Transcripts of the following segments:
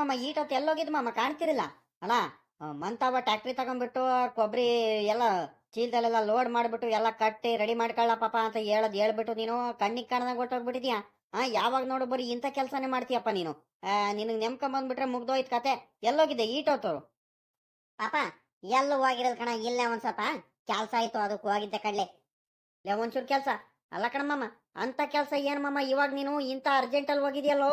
ಮಮ್ಮ ಈಟೊತ್ತು ಎಲ್ಲೋಗಿದ್ ಮಮ್ಮ ಕಾಣ್ತಿರಲಿಲ್ಲ. ಅಲ್ಲ ಮಂತಾವ ಟ್ಯಾಕ್ಟ್ರಿ ತಗೊಂಡ್ಬಿಟ್ಟು ಕೊಬ್ಬರಿ ಎಲ್ಲ ಚೀಲದಲ್ಲೆಲ್ಲ ಲೋಡ್ ಮಾಡ್ಬಿಟ್ಟು, ಎಲ್ಲ ಕಟ್ಟಿ ರೆಡಿ ಮಾಡ್ಕೊಳ್ಳ ಪಾಪ ಅಂತ ಹೇಳದ್ ಹೇಳ್ಬಿಟ್ಟು, ನೀನು ಕಣ್ಣಿಗೆ ಕಾಣದಾಗ ಹೊಟ್ಟೋಗ್ಬಿಟ್ಟಿದ್ಯಾ ಆ, ಯಾವಾಗ ನೋಡು ಬರೀ ಇಂಥ ಕೆಲಸನೇ ಮಾಡ್ತೀಯಪ್ಪ ನೀನು. ನಿನಗೆ ನೆಮ್ಕೊಂಬಂದ್ಬಿಟ್ರೆ ಮುಗ್ದೋಯ್ತು ಕತೆ. ಎಲ್ಲೋಗಿದ್ದೆ ಈಟೋತು ಪಾಪ, ಎಲ್ಲೂ ಹೋಗಿರೋದು ಕಣ, ಇಲ್ಲೇ ಒಂದ್ ಸ್ವಲ್ಪ ಕೆಲ್ಸ ಆಯ್ತು, ಅದಕ್ಕೆ ಹೋಗಿದ್ದೆ ಕಡ್ಲೆ. ಲೇ, ಒಂಚೂರು ಕೆಲಸ. ಅಲ್ಲ ಕಣಮ್ಮಮ್ಮ ಅಂತ ಕೆಲಸ ಏನ್ ಮಮ್ಮ ಇವಾಗ ನೀನು ಇಂಥ ಅರ್ಜೆಂಟಲ್ಲಿ ಹೋಗಿದ್ಯಲ್ಲೋ?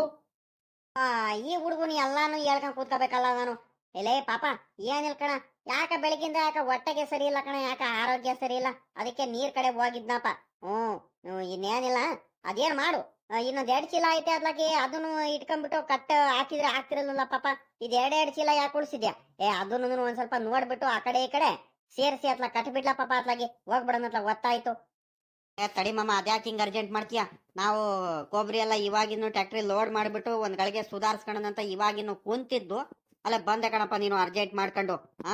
ಈ ಹುಡುಗನು ಎಲ್ಲಾನು ಹೇಳ್ಕೊಂಡ್ ಕೂತ್ಕೋಬೇಕಲ್ಲ ನಾನು. ಎಲೇ ಪಾಪ ಏನಿಲ್ಲ ಕಣ, ಯಾಕ ಬೆಳಗಿಂದ ಯಾಕ ಹೊಟ್ಟೆಗೆ ಸರಿ ಇಲ್ಲ ಕಣ, ಯಾಕ ಆರೋಗ್ಯ ಸರಿ ಇಲ್ಲ? ಅದಕ್ಕೆ ನೀರ್ ಕಡೆ ಹೋಗಿದ್ನಪ್ಪ. ಹ್ಮ್ ಇನ್ನೇನಿಲ್ಲ. ಅದೇನ್ ಮಾಡು. ಇನ್ನೊಂದ್ ಎರಡ್ ಚೀಲ ಐತೆ ಅದ್ಲಾಗಿ ಅದನ್ನು ಇಟ್ಕೊಂಡ್ಬಿಟ್ಟು ಕಟ್ಟ ಹಾಕಿದ್ರೆ ಹಾಕ್ತಿರಲ್ಲ ಪಾಪ. ಇದ್ ಎರಡ್ ಎರಡ್ ಚೀಲ ಯಾಕೆ ಉಳಿಸಿದ್ಯಾ? ಏ ಅದನ್ನು ಒಂದ್ ಸ್ವಲ್ಪ ನೋಡ್ಬಿಟ್ಟು ಆ ಕಡೆ ಈ ಕಡೆ. ಸೇರಿಸಿ ಅತ್ಲ ಕಟ್ಬಿಡ್ಲಾ ಪಾಪ ಅತ್ಲಾಗಿ ಹೋಗ್ಬಿಡೋಣ ಗೊತ್ತಾಯ್ತು ಏ ತಡಿ ಮಮ್ಮ ಅದ್ಯಾಕೆ ಹಿಂಗೆ ಅರ್ಜೆಂಟ್ ಮಾಡ್ತೀಯಾ? ನಾವು ಕೊಬ್ಬರಿ ಎಲ್ಲ ಇವಾಗಿನ್ನು ಟ್ಯಾಕ್ಟ್ರಿ ಲೋಡ್ ಮಾಡಿಬಿಟ್ಟು ಒಂದ್ ಗಳಿಗೆ ಸುಧಾರಿಸ್ಕೊಳ್ಳೋಣಂತ ಇವಾಗಿನ್ನು ಕುಂತಿದ್ದು. ಅಲ್ಲ ಬಂದೆ ಕಣಪ್ಪ ನೀನು ಅರ್ಜೆಂಟ್ ಮಾಡ್ಕೊಂಡು. ಆ,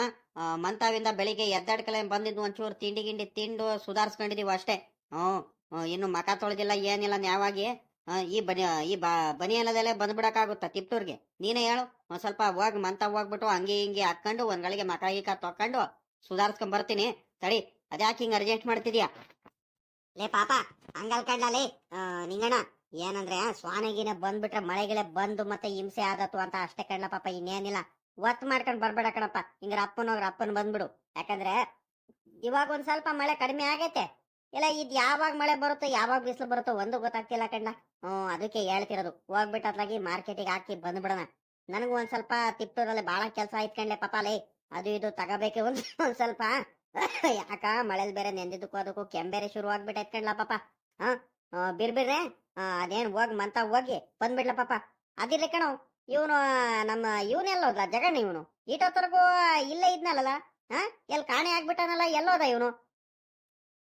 ಮಂತಾವಿಂದ ಬೆಳಿಗ್ಗೆ ಎದ್ದಾಡ್ಕಲೆ ಬಂದಿದ್ದು ಒಂಚೂರು ತಿಂಡಿ ಗಿಂಡಿ ತಿಂದು ಸುಧಾರಿಸ್ಕೊಂಡಿದೀವಿ ಅಷ್ಟೇ. ಹ್ಮ್, ಇನ್ನು ಮಕ ತೊಳೆದಿಲ್ಲ ಏನಿಲ್ಲ ನ್ಯಾವಾಗಿ ಈ ಬನಿ ಈ ಬ ಬನಿಯಲ್ಲದಲ್ಲೇ ಬಂದ್ಬಿಡಕ್ಕಾಗುತ್ತಾ ತಿಪ್ಟೂರ್ಗೆ? ನೀನೇ ಹೇಳು. ಒಂದ್ ಸ್ವಲ್ಪ ಹೋಗಿ ಮಂತ ಹೋಗ್ಬಿಟ್ಟು ಹಂಗೆ ಹಿಂಗೆ ಹಾಕೊಂಡು ಒಂದ್ಗಳಿಗೆ ಮಕ ಗೀಕ ತೊಕೊಂಡು ಸುಧಾರಿಸ್ಕೊಂಡ್ ಬರ್ತೀನಿ ತಡಿ ಅದ್ಯಾಕೆ ಹಿಂಗ್ ಅರ್ಜೆಂಟ್ ಮಾಡ್ತಿದ್ಯಾ? ಲೇ ಪಾಪ, ಹಂಗಲ್ ಲೇ. ನಿಂಗಣ್ಣ, ಏನಂದ್ರೆ, ಸ್ವಾನಗಿನ ಬಂದ್ಬಿಟ್ರೆ ಮಳೆಗಿಳೆ ಬಂದು ಮತ್ತೆ ಹಿಂಸೆ ಆದತ್ತು ಅಂತ ಅಷ್ಟೇ ಕಡ್ಲ ಪಾಪ, ಇನ್ನೇನಿಲ್ಲ. ಒತ್ ಮಾಡ್ಕೊಂಡ್ ಬರ್ಬೇಡ ಕಣಪ್ಪ. ಹಿಂಗ್ರ ಅಪ್ಪನ ಹೋಗ್ರ ಅಪ್ಪನ್ ಬಂದ್ಬಿಡು. ಯಾಕಂದ್ರೆ, ಇವಾಗ ಒಂದ್ ಸ್ವಲ್ಪ ಮಳೆ ಕಡಿಮೆ ಆಗೈತೆ. ಇಲ್ಲ, ಇದ್ ಯಾವಾಗ ಮಳೆ ಬರುತ್ತೋ, ಯಾವಾಗ ಬಿಸಿಲು ಬರುತ್ತೋ ಒಂದು ಗೊತ್ತಾಗ್ತಿಲ್ಲ ಕಣ್ಣ ಹ್ಮ್ ಅದಕ್ಕೆ ಹೇಳ್ತಿರೋದು. ಹೋಗ್ಬಿಟ್ಟು ಅದ್ರಾಗಿ ಮಾರ್ಕೆಟಿಗೆ ಹಾಕಿ ಬಂದ್ಬಿಡೋಣ. ನನಗೂ ಒಂದ್ ಸ್ವಲ್ಪ ತಿಪ್ಪದಲ್ಲಿ ಬಹಳ ಕೆಲಸ ಆಯ್ತು ಕಣ್ಲೆ ಪಾಪ ಲೇ. ಅದು ಇದು ತಗೋಬೇಕೆ ಒಂದ್ ಸ್ವಲ್ಪ. ಯಾಕ ಮಳೆಲ್ ಬೇರೆ ನೆಂದಿದ್ದಕ್ಕೂ ಅದಕ್ಕೂ ಕೆಂಬೇರೆ ಶುರು ಆಗ್ಬಿಟ್ಟೈತ್ ಕಣ್ಲ ಪಾಪ. ಹಾ ಬಿರ್ಬಿರ್ರೆ ಅದೇನ್ ಹೋಗ್ ಮಂತ ಹೋಗಿ ಬಂದ್ಬಿಡ್ಲ ಪಾಪ. ಅದಿರ್ಲಿ ಕಣೋ, ಇವನು, ನಮ್ಮ ಇವನೆಲ್ಲ ಹೋದ್ಲ ಜಗಣ್ಣ ಇವನು. ಈಟೋತ್ತರೆಗೂ ಇಲ್ಲೇ ಇದ್ನಲ್ಲ ಹಾ, ಎಲ್ ಕಾಣೆ ಆಗ್ಬಿಟ್ಟನಲ್ಲ, ಎಲ್ಲೋದ ಇವನು.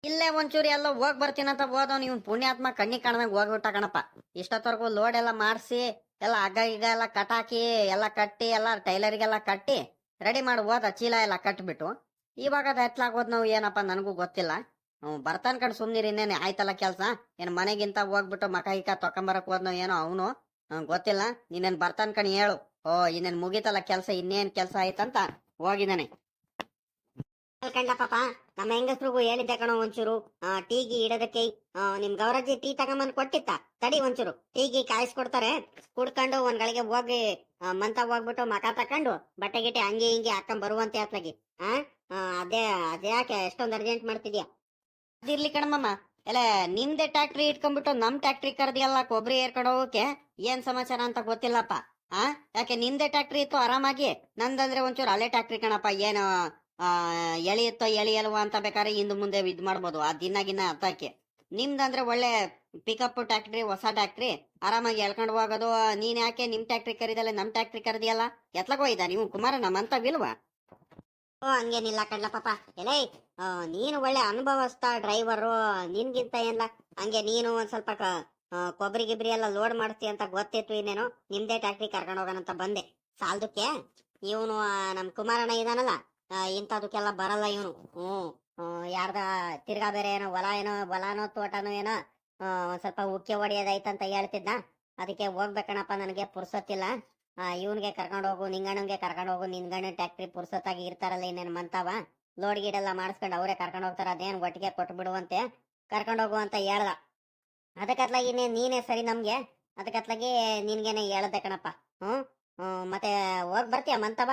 ಇಲ್ಲೇ ಒಂಚೂರು ಎಲ್ಲ ಹೋಗ್ ಬರ್ತೀನಂತ ಹೋದವ್ನು, ಇವ್ನ ಪುಣ್ಯಾತ್ಮ ಕಣ್ಣಿಗೆ ಕಾಣದಂಗ ಹೋಗ್ಬಿಟ್ಟ ಕಣಪ್ಪ. ಇಷ್ಟೊತ್ತವರೆಗೂ ಲೋಡ್ ಎಲ್ಲ ಮಾಡಿಸಿ, ಎಲ್ಲ ಹಗ್ಗ ಎಲ್ಲಾ ಎಲ್ಲ ಕಟಾಕಿ, ಎಲ್ಲ ಕಟ್ಟಿ, ಎಲ್ಲ ಟೈಲರಿಗೆಲ್ಲ ಕಟ್ಟಿ, ರೆಡಿ ಮಾಡಿ ಹೋದ ಚೀಲ ಎಲ್ಲ ಕಟ್ಬಿಟ್ಟು. ಇವಾಗ ಅದು ಎತ್ಲಾಗೋದ್ ನಾವು ಏನಪ್ಪ ನನಗೂ ಗೊತ್ತಿಲ್ಲ. ಬರ್ತಾನ ಕಣ್ ಸುಮ್ನಿರಿ ಇನ್ನೇನೆ ಆಯ್ತಲ್ಲ ಕೆಲ್ಸ? ಏನ್ ಮನೆಗಿಂತ ಹೋಗ್ಬಿಟ್ಟು ಮಕ ಗಿಕ ತೊಕೊಂಬರಕ್ ಹೋದ್ನೋ ಏನೋ ಅವನು? ಗೊತ್ತಿಲ್ಲ. ನೀನೇನ್ ಬರ್ತಾನ ಕಣ್ ಹೇಳು. ಓ ಇನ್ನೇನ್ ಮುಗೀತಲ್ಲ ಕೆಲ್ಸ ಇನ್ನೇನ್ ಕೆಲ್ಸ ಆಯ್ತಂತ? ಹೋಗಿದ್ದಾನೆ. ಕಂಡ ಪಾಪ ನಮ್ಮ ಹೆಂಗಸ್ರಿಗೂ ಹೇಳಿದ್ದೆ ಕಣೋ ಒಂಚೂರು. ಟೀಗಿ ಇಡೋದಕ್ಕೆ. ನಿಮ್ ಗೌರಜ್ಜಿ ಟೀ ತಗೊಂಬಂದ್ ಕೊಟ್ಟಿತ್ತ? ತಡಿ ಒಂಚೂರು. ಟೀಗಿ ಕಾಯಿಸ್ಕೊಡ್ತಾರೆ. ಕುಡ್ಕೊಂಡು ಒಂದ್ ಗಳಿಗೆ ಹೋಗಿ ಮಂತ ಹೋಗ್ಬಿಟ್ಟು ಮಕ ತಕೊಂಡು ಬಟ್ಟೆ ಗಿಟ್ಟೆ ಹಂಗೆ ಹಿಂಗೆ ಹಾಕೊಂಡ್ ಬರುವಂತೆ ಅತ್ಲಾಗಿ ಆ ಆ, ಅದೇ ಅದ್ಯಾಕೆ ಎಷ್ಟೊಂದು ಅರ್ಜೆಂಟ್ ಮಾಡ್ತಿದ್ಯಾ? ಅದಿರ್ಲಿ ಕಣಮ್ಮ ಎಲ್ಲ ನಿಮ್ದೆ ಟ್ಯಾಕ್ಟ್ರಿ ಇಟ್ಕೊಂಡ್ಬಿಟ್ಟು ನಮ್ ಟ್ಯಾಕ್ಟ್ರಿ ಕರೆದಿಯಲ್ಲ ಕೊಬ್ಬರಿ ಏರ್ಕೊಂಡು ಹೋಗಕ್ಕೆ ಏನ್ ಸಮಾಚಾರ ಅಂತ ಗೊತ್ತಿಲ್ಲಪ್ಪ, ಆ? ಯಾಕೆ ನಿಮ್ದೆ ಟ್ಯಾಕ್ಟ್ರಿ ಇತ್ತು ಆರಾಮಾಗಿ? ನಂದಂದ್ರೆ ಒಂಚೂರು ಅಲೆ ಟ್ಯಾಕ್ಟ್ರಿ ಕಣಪ್ಪ, ಏನು ಎಳೆಯುತ್ತೋ ಎಳಿಯಲ್ವ ಅಂತ ಬೇಕಾದ್ರೆ ಹಿಂದ್ ಮುಂದೆ ಇದ್ ಮಾಡ್ಬೋದು, ಆ ದಿನ ಗಿನ್ನ ಅರ್ಥಕ್ಕೆ ನಿಮ್ದಂದ್ರೆ ಒಳ್ಳೆ ಪಿಕಪ್ ಟ್ಯಾಕ್ಟ್ರಿ, ಹೊಸ ಟ್ಯಾಕ್ಟ್ರಿ, ಆರಾಮಾಗಿ ಎಳ್ಕೊಂಡು ಹೋಗೋದು, ನೀನ್ ಯಾಕೆ ನಿಮ್ ಟ್ಯಾಕ್ಟ್ರಿ ಕರೀದಲ್ಲ ನಮ್ ಟ್ಯಾಕ್ಟ್ರಿ ಕರೆದಿಯಲ್ಲ? ಎತ್ಲಕ್ ಹೋಯ್ದ ನೀವು ಕುಮಾರ ನಮ್ಮಂತವಿಲ್ವಾ ಓ ಹಂಗೇನಿಲ್ಲ ಕಡ್ಲ ಪಾಪ. ಆ, ನೀನು ಒಳ್ಳೆ ಅನುಭವಸ್ಥ ಡ್ರೈವರು ನಿನ್ಗಿಂತ ಏನಿಲ್ಲ ಹಂಗೆ ನೀನು ಒಂದ್ ಸ್ವಲ್ಪ ಕೊಬ್ಬರಿ ಗಿಬ್ರಿ ಎಲ್ಲ ಲೋಡ್ ಮಾಡ್ತಿ ಅಂತ ಗೊತ್ತಿತ್ತು ಇನ್ನೇನು ನಿಮ್ದೇ ಟ್ಯಾಕ್ಟ್ರಿ ಕರ್ಕೊಂಡು ಹೋಗೋಣಂತ ಬಂದೆ. ಸಾಲದಕ್ಕೆ ಇವನು ನಮ್ ಕುಮಾರಣ್ಣ ಇದಾನಲ್ಲ ಇಂಥದಕ್ಕೆಲ್ಲ ಬರಲ್ಲ ಇವನು. ಆ, ಯಾರ್ದ ತಿರ್ಗಾ ಬೇರೆ ಏನೋ ಹೊಲ ಏನೋ ಹೊಲನೋ ತೋಟನೋ ಏನೋ ಒಂದ್ ಸ್ವಲ್ಪ ಉಕ್ಕೆ ಹೊಡೆಯೋದೈತಂತ ಹೇಳ್ತಿದ್ದ ಅದಕ್ಕೆ ಹೋಗ್ಬೇಕಣಪ್ಪ ನನಗೆ ಪುರ್ಸೊತ್ತಿಲ್ಲ. ಇವನ್ಗೆ ಕರ್ಕೊಂಡು ಹೋಗು ನಿಂಗಣ್ಣನ್ಗೆ ಕರ್ಕೊಂಡು ಹೋಗು ನಿನ್ಗಣ್ಣ ಟ್ಯಾಕ್ಟ್ರಿ ಪುರ್ಸೊತ್ತಾಗಿ ಇರ್ತಾರಲ್ಲ ಇನ್ನೇನು ಮಂತಾವ ಲೋಡ್ ಗೀಡೆಲ್ಲ ಮಾಡಿಸ್ಕೊಂಡು ಅವರೇ ಕರ್ಕೊಂಡು ಹೋಗ್ತಾರ ಅದೇನ್ ಒಟ್ಟಿಗೆ ಕೊಟ್ಟು ಬಿಡುವಂತೆ ಕರ್ಕೊಂಡು ಹೋಗು ಅಂತ ಹೇಳ್ದ. ಅದಕ್ಕತ್ಲಾಗಿ ನೀ ನೀನೇ ಸರಿ ನಮ್ಗೆ ಅದಕ್ಕತ್ಲಾಗಿ ನಿನ್ಗೇನೆ ಹೇಳದೆ ಕಣಪ್ಪ. ಹ್ಮ್, ಮತ್ತೆ ಹೋಗ್ ಬರ್ತೀಯ ಮಂತವ?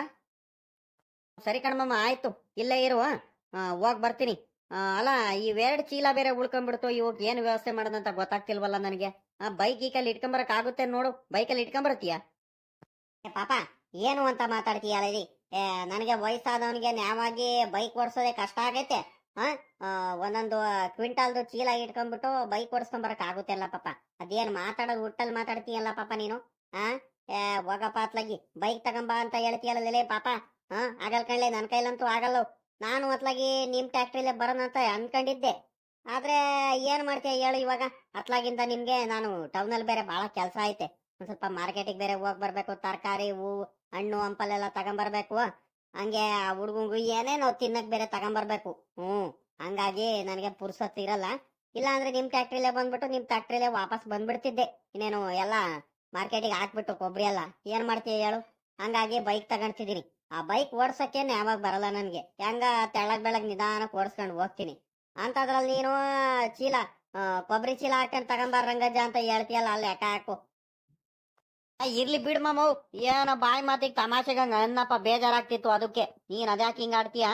ಸರಿ ಕಣಮ್ಮ ಆಯ್ತು ಇಲ್ಲೇ ಇರುವ ಹೋಗ್ ಬರ್ತೀನಿ. ಆ, ಅಲ್ಲ ಇವೆರಡು ಚೀಲ ಬೇರೆ ಉಳ್ಕೊಂಡ್ಬಿಡ್ತು ಇವಾಗ ಏನು ವ್ಯವಸ್ಥೆ ಮಾಡೋದಂತ ಗೊತ್ತಾಗ್ತಿಲ್ವಲ್ಲ ನನಗೆ? ಬೈಕ್ ಗೀಕಲ್ಲಿ ಇಟ್ಕೊಂಬರಕ್ ಆಗುತ್ತೆ ನೋಡು. ಬೈಕಲ್ಲಿ ಇಟ್ಕೊಂಬರತ್ತೀಯ ಏ ಪಾಪ ಏನು ಅಂತ ಮಾತಾಡ್ತೀಯಲ್ಲ ಇಲ್ಲಿ? ನನಗೆ ವಯಸ್ಸಾದವನಿಗೆ ನ್ಯಾಯವಾಗಿ ಬೈಕ್ ಓಡಿಸೋದೇ ಕಷ್ಟ ಆಗೈತೆ. ಆ, ಒಂದೊಂದು ಕ್ವಿಂಟಾಲ್ದು ಚೀಲ ಇಟ್ಕೊಂಡ್ಬಿಟ್ಟು ಬೈಕ್ ಓಡಿಸ್ಕೊಂಡ್ ಬರಕ್ ಆಗುತ್ತೆ ಅಲ್ಲ ಪಾಪ. ಅದೇನ್ ಮಾತಾಡೋದು ಹುಟ್ಟಲ್ಲಿ ಮಾತಾಡ್ತೀಯಲ್ಲ ಪಾಪ ನೀನು? ಏ ಹೋಗಪ್ಪ ಅತ್ಲಾಗಿ ಬೈಕ್ ತಗೊಂಬ ಅಂತ ಹೇಳ್ತೀಯಲ್ಲ ಪಾಪ. ಹಾ ಆಗಲ್ ಕಣ್ಲೆ ನನ್ ಕೈಲಂತೂ ಆಗಲ್ಲ. ನಾನು ಅತ್ಲಾಗಿ ನಿಮ್ ಟ್ಯಾಕ್ಟ್ರಿಲೇ ಬರೋಣ ಅಂತ ಅನ್ಕೊಂಡಿದ್ದೆ. ಆದ್ರೆ ಏನ್ ಮಾಡ್ತೀಯ ಹೇಳು ಇವಾಗ? ಅತ್ಲಾಗಿಂದ ನಿಮ್ಗೆ ನಾನು ಟೌನ್ ಅಲ್ಲಿ ಬೇರೆ ಬಹಳ ಕೆಲಸ ಐತೆ. ಒಂದ್ ಸ್ವಲ್ಪ ಮಾರ್ಕೆಟಿಗೆ ಬೇರೆ ಹೋಗ್ ಬರ್ಬೇಕು, ತರಕಾರಿ ಹೂವು ಹಣ್ಣು, ಹಂಪಲೆಲ್ಲ ತಗೊಂಬರ್ಬೇಕು. ಹಂಗೆ ಆ ಹುಡುಗಂಗು ಏನೇನೋ ತಿನ್ನಕ್ ಬೇರೆ ತಗೊಂಬರ್ಬೇಕು. ಹ್ಮ್, ಹಂಗಾಗಿ ನನಗೆ ಪುರ್ಸತ್ ಇರಲ್ಲ. ಇಲ್ಲ ಅಂದ್ರೆ ನಿಮ್ ಟ್ಯಾಕ್ಟ್ರಿಲೇ ಬಂದ್ಬಿಟ್ಟು ನಿಮ್ ಟ್ಯಾಕ್ಟ್ರಿಲೇ ವಾಪಸ್ ಬಂದ್ಬಿಡ್ತಿದ್ದೆ. ಇನ್ನೇನು ಎಲ್ಲ ಮಾರ್ಕೆಟಿಗೆ ಹಾಕ್ಬಿಟ್ಟು ಕೊಬ್ಬರಿ ಎಲ್ಲ. ಏನ್ ಮಾಡ್ತೀಯ ಹೇಳು? ಹಂಗಾಗಿ ಬೈಕ್ ತಗೊಂಡ್ತಿದ್ದೀನಿ. ಆ ಬೈಕ್ ಓಡ್ಸಕ್ಕೆ ಯಾವಾಗ ಬರಲ್ಲ ನನ್ಗೆ. ಹೆಂಗ ತೆಳ್ಳಗ್ ಬೆಳಗ್ ನಿಧಾನಕ್ಕೆ ಓಡಿಸ್ಕೊಂಡು ಹೋಗ್ತೀನಿ. ಅಂತದ್ರಲ್ಲಿ ನೀನು ಚೀಲ ಕೊಬ್ಬರಿ ಚೀಲ ಹಾಕೊಂಡ್ ತಗೊಂಬಾರ ರಂಗಜ್ಜ ಅಂತ ಹೇಳ್ತೀಯಲ್ಲ ಅಲ್ಲಿ ಲೆಕ್ಕ ಹಾಕು. ಇರ್ಲಿ ಬಿಡ್ ಮಾಮು. ಏನೋ ಬಾಯಿ ಮಾತಿಗೆ ತಮಾಷೆಗ ಅನ್ನಪ್ಪ ಬೇಜಾರಾಗ್ತಿತ್ತು ಅದಕ್ಕೆ. ನೀನ್ ಅದ್ಯಾಕೆ ಹಿಂಗ ಆಡ್ತೀಯ?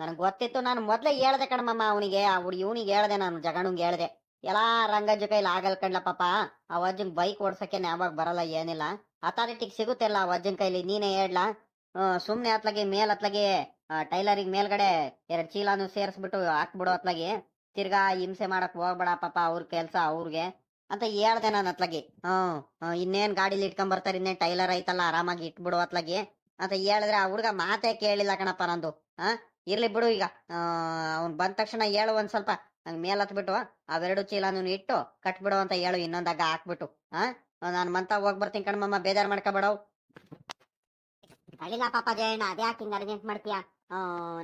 ನನಗ್ ಗೊತ್ತಿತ್ತು, ನಾನು ಮೊದ್ಲೇ ಹೇಳ್ದೆ ಕಣಮ್ಮ ಅವನಿಗೆ ಹುಡುಗಿ ಇವನಿಗೆ ಹೇಳ್ದೆ, ನಾನು ಜಗಣಂಗ್ ಹೇಳ್ದೆ. ಎಲ್ಲಾ ರಂಗಜ್ಜ ಕೈಲಿ ಆಗಲ್ ಕಣ್ಲ ಪಾಪ. ಆ ವಜ್ಜಂಗ್ ಬೈಕ್ ಓಡ್ಸಕ್ಕೆ ಯಾವಾಗ ಬರಲ್ಲ, ಏನಿಲ್ಲ. ಅಥಾರಿಟಿಗೆ ಸಿಗುತ್ತಿಲ್ಲ ಆ ವಜ್ಜನ್ ಕೈಲಿ, ನೀನೇ ಹೇಳ್ಲಾ. ಸುಮ್ನೆ ಅತ್ಲಗೆ, ಮೇಲ್ ಅತ್ಲಾಗೆ ಟೈಲರಿಗ್ ಮೇಲ್ಗಡೆ ಎರಡ್ ಚೀಲಾನು ಸೇರಿಸ್ಬಿಟ್ಟು ಹಾಕ್ಬಿಡು ಅತ್ಲಾಗಿ. ತಿರ್ಗಾ ಹಿಂಸೆ ಮಾಡಕ್ ಹೋಗ್ಬೇಡ ಪಾಪ ಅವ್ರ ಕೆಲ್ಸ ಅವ್ರಿಗೆ. ಅಂತ ಹೇಳ್ದೆ ನಾನು ಅತ್ಲಾಗಿ. ಹ್ಮ್ ಇನ್ನೇನ್ ಗಾಡಿಲಿ ಇಟ್ಕೊಂಡ್ ಬರ್ತಾರೆ, ಇನ್ನೇನ್ ಟೈಲರ್ ಐತಲ್ಲ, ಆರಾಮಾಗಿ ಇಟ್ಬಿಡು ಅತ್ಲಾಗಿ ಅಂತ ಹೇಳಿದ್ರೆ ಆ ಹುಡುಗ ಮಾತೇ ಕೇಳಿಲ್ಲ ಕಣಪ್ಪ ನಂದು. ಆ ಇರ್ಲಿ ಬಿಡು ಈಗ. ಅವ್ನ್ ಬಂದ ತಕ್ಷಣ ಹೇಳು ಒಂದ್ ಸ್ವಲ್ಪ. ನಂಗೆ ಮೇಲ್ ಹತ್ಬಿಟ್ಟು, ಅವೆರಡು ಚೀಲನು ಇಟ್ಟು ಕಟ್ಬಿಡು ಅಂತ ಹೇಳು ಇನ್ನೊಂದಾಗ ಹಾಕ್ಬಿಟ್ಟು. ಆ ನಾನ್ ಮಂತ ಹೋಗ್ ಬರ್ತೀನಿ ಕಣ್ಮಮ್ಮ ಬೇಜಾರ್ ಮಾಡ್ಕೊಬೇಡವ್ ಅಡಿಲ್ಲ ಪಾಪ ಜಯಣ್ಣ, ಅದ್ಯಾಕೆ ಹಿಂಗ್ ಅರ್ಜೆಂಟ್ ಮಾಡ್ತೀಯಾ?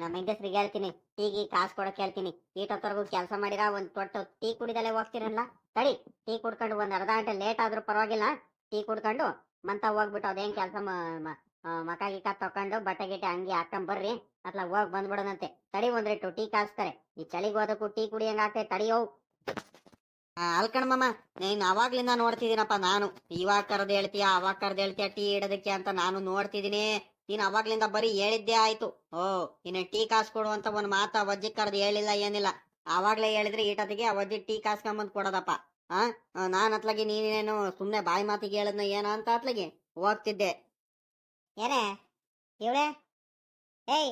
ನಮ್ಮ ಹೆಂಗಸ್ರಿಗೆ ಹೇಳ್ತೀನಿ ಟೀಗಿ ಕಾಸು ಕೊಡಕ್ ಹೇಳ್ತೀನಿ. ಈಟೊತ್ತವರೆಗೂ ಕೆಲಸ ಮಾಡಿರ, ಒಂದ್ ತೊಟ್ಟು ಟೀ ಕುಡಿದಲ್ಲೇ ಹೋಗ್ತೀರಲ್ಲ? ತಡಿ, ಟೀ ಕುಡ್ಕೊಂಡು ಒಂದ್ ಅರ್ಧ ಗಂಟೆ ಲೇಟ್ ಆದ್ರೂ ಪರವಾಗಿಲ್ಲ. ಟೀ ಕುಡ್ಕೊಂಡು ಮಂತ ಹೋಗ್ಬಿಟ್ಟು ಅದೇನ್ ಕೆಲಸ ಮಕ ಗಿಕ ತಕೊಂಡು ಬಟ್ಟೆ ಗಿಟ್ಟೆ ಅಂಗಿ ಹಾಕೊಂಡ್ ಬರ್ರಿ. ಅತ್ಲ ಹೋಗ್ ಬಂದ್ಬಿಡೋದಂತೆ ತಡಿ ಒಂದ್ರಿಟ್ಟು ಟೀ ಕಾಸ್ತಾರೆ. ಈ ಚಳಿಗೆ ಹೋದಕ್ಕೂ ಟೀ ಕುಡಿಯಂಗ ಆಗ್ತೈತೆ ತಡಿಯೋ ಅಲ್ಕಣಮಮ್ಮ ನೀನ್ ಅವಾಗ್ಲಿಂದ ನೋಡ್ತಿದ್ದೀನಪ್ಪ ನಾನು. ಇವಾಗ ಕರ್ದು ಹೇಳ್ತೀಯ, ಅವಾಗ ಕರ್ದ್ ಹೇಳ್ತೀಯ, ಟೀ ಇಡೋದಕ್ಕೆ ಅಂತ ನಾನು ನೋಡ್ತಿದ್ದೀನಿ. ನೀನ್ ಅವಾಗ್ಲಿಂದ ಬರೀ ಹೇಳಿದ್ದೇ ಆಯ್ತು. ಓ ನೀನು ಟೀ ಕಾಸ್ ಕೊಡುವಂತ ಒಂದ್ ಮಾತ ಅವಜ್ಜಿ ಕರೆದು ಹೇಳಿಲ್ಲ ಏನಿಲ್ಲ. ಅವಾಗ್ಲೇ ಹೇಳಿದ್ರೆ ಈಟತಿಗೆ ಅವಜ್ಜಿ ಟೀ ಕಾಸ್ಕೊಂಬಂದ್ ಕೊಡೋದಪ್ಪ. ಆ ನಾನ್ ಅತ್ಲಾಗಿ ನೀನೇನು ಸುಮ್ನೆ ಬಾಯಿ ಮಾತಿಗೆ ಹೇಳದ್ನ ಏನೋ ಅಂತ ಅತ್ಲಗಿ ಹೋಗ್ತಿದ್ದೆ ಏನೇ? ಇವಳೆ? ಏಯ್,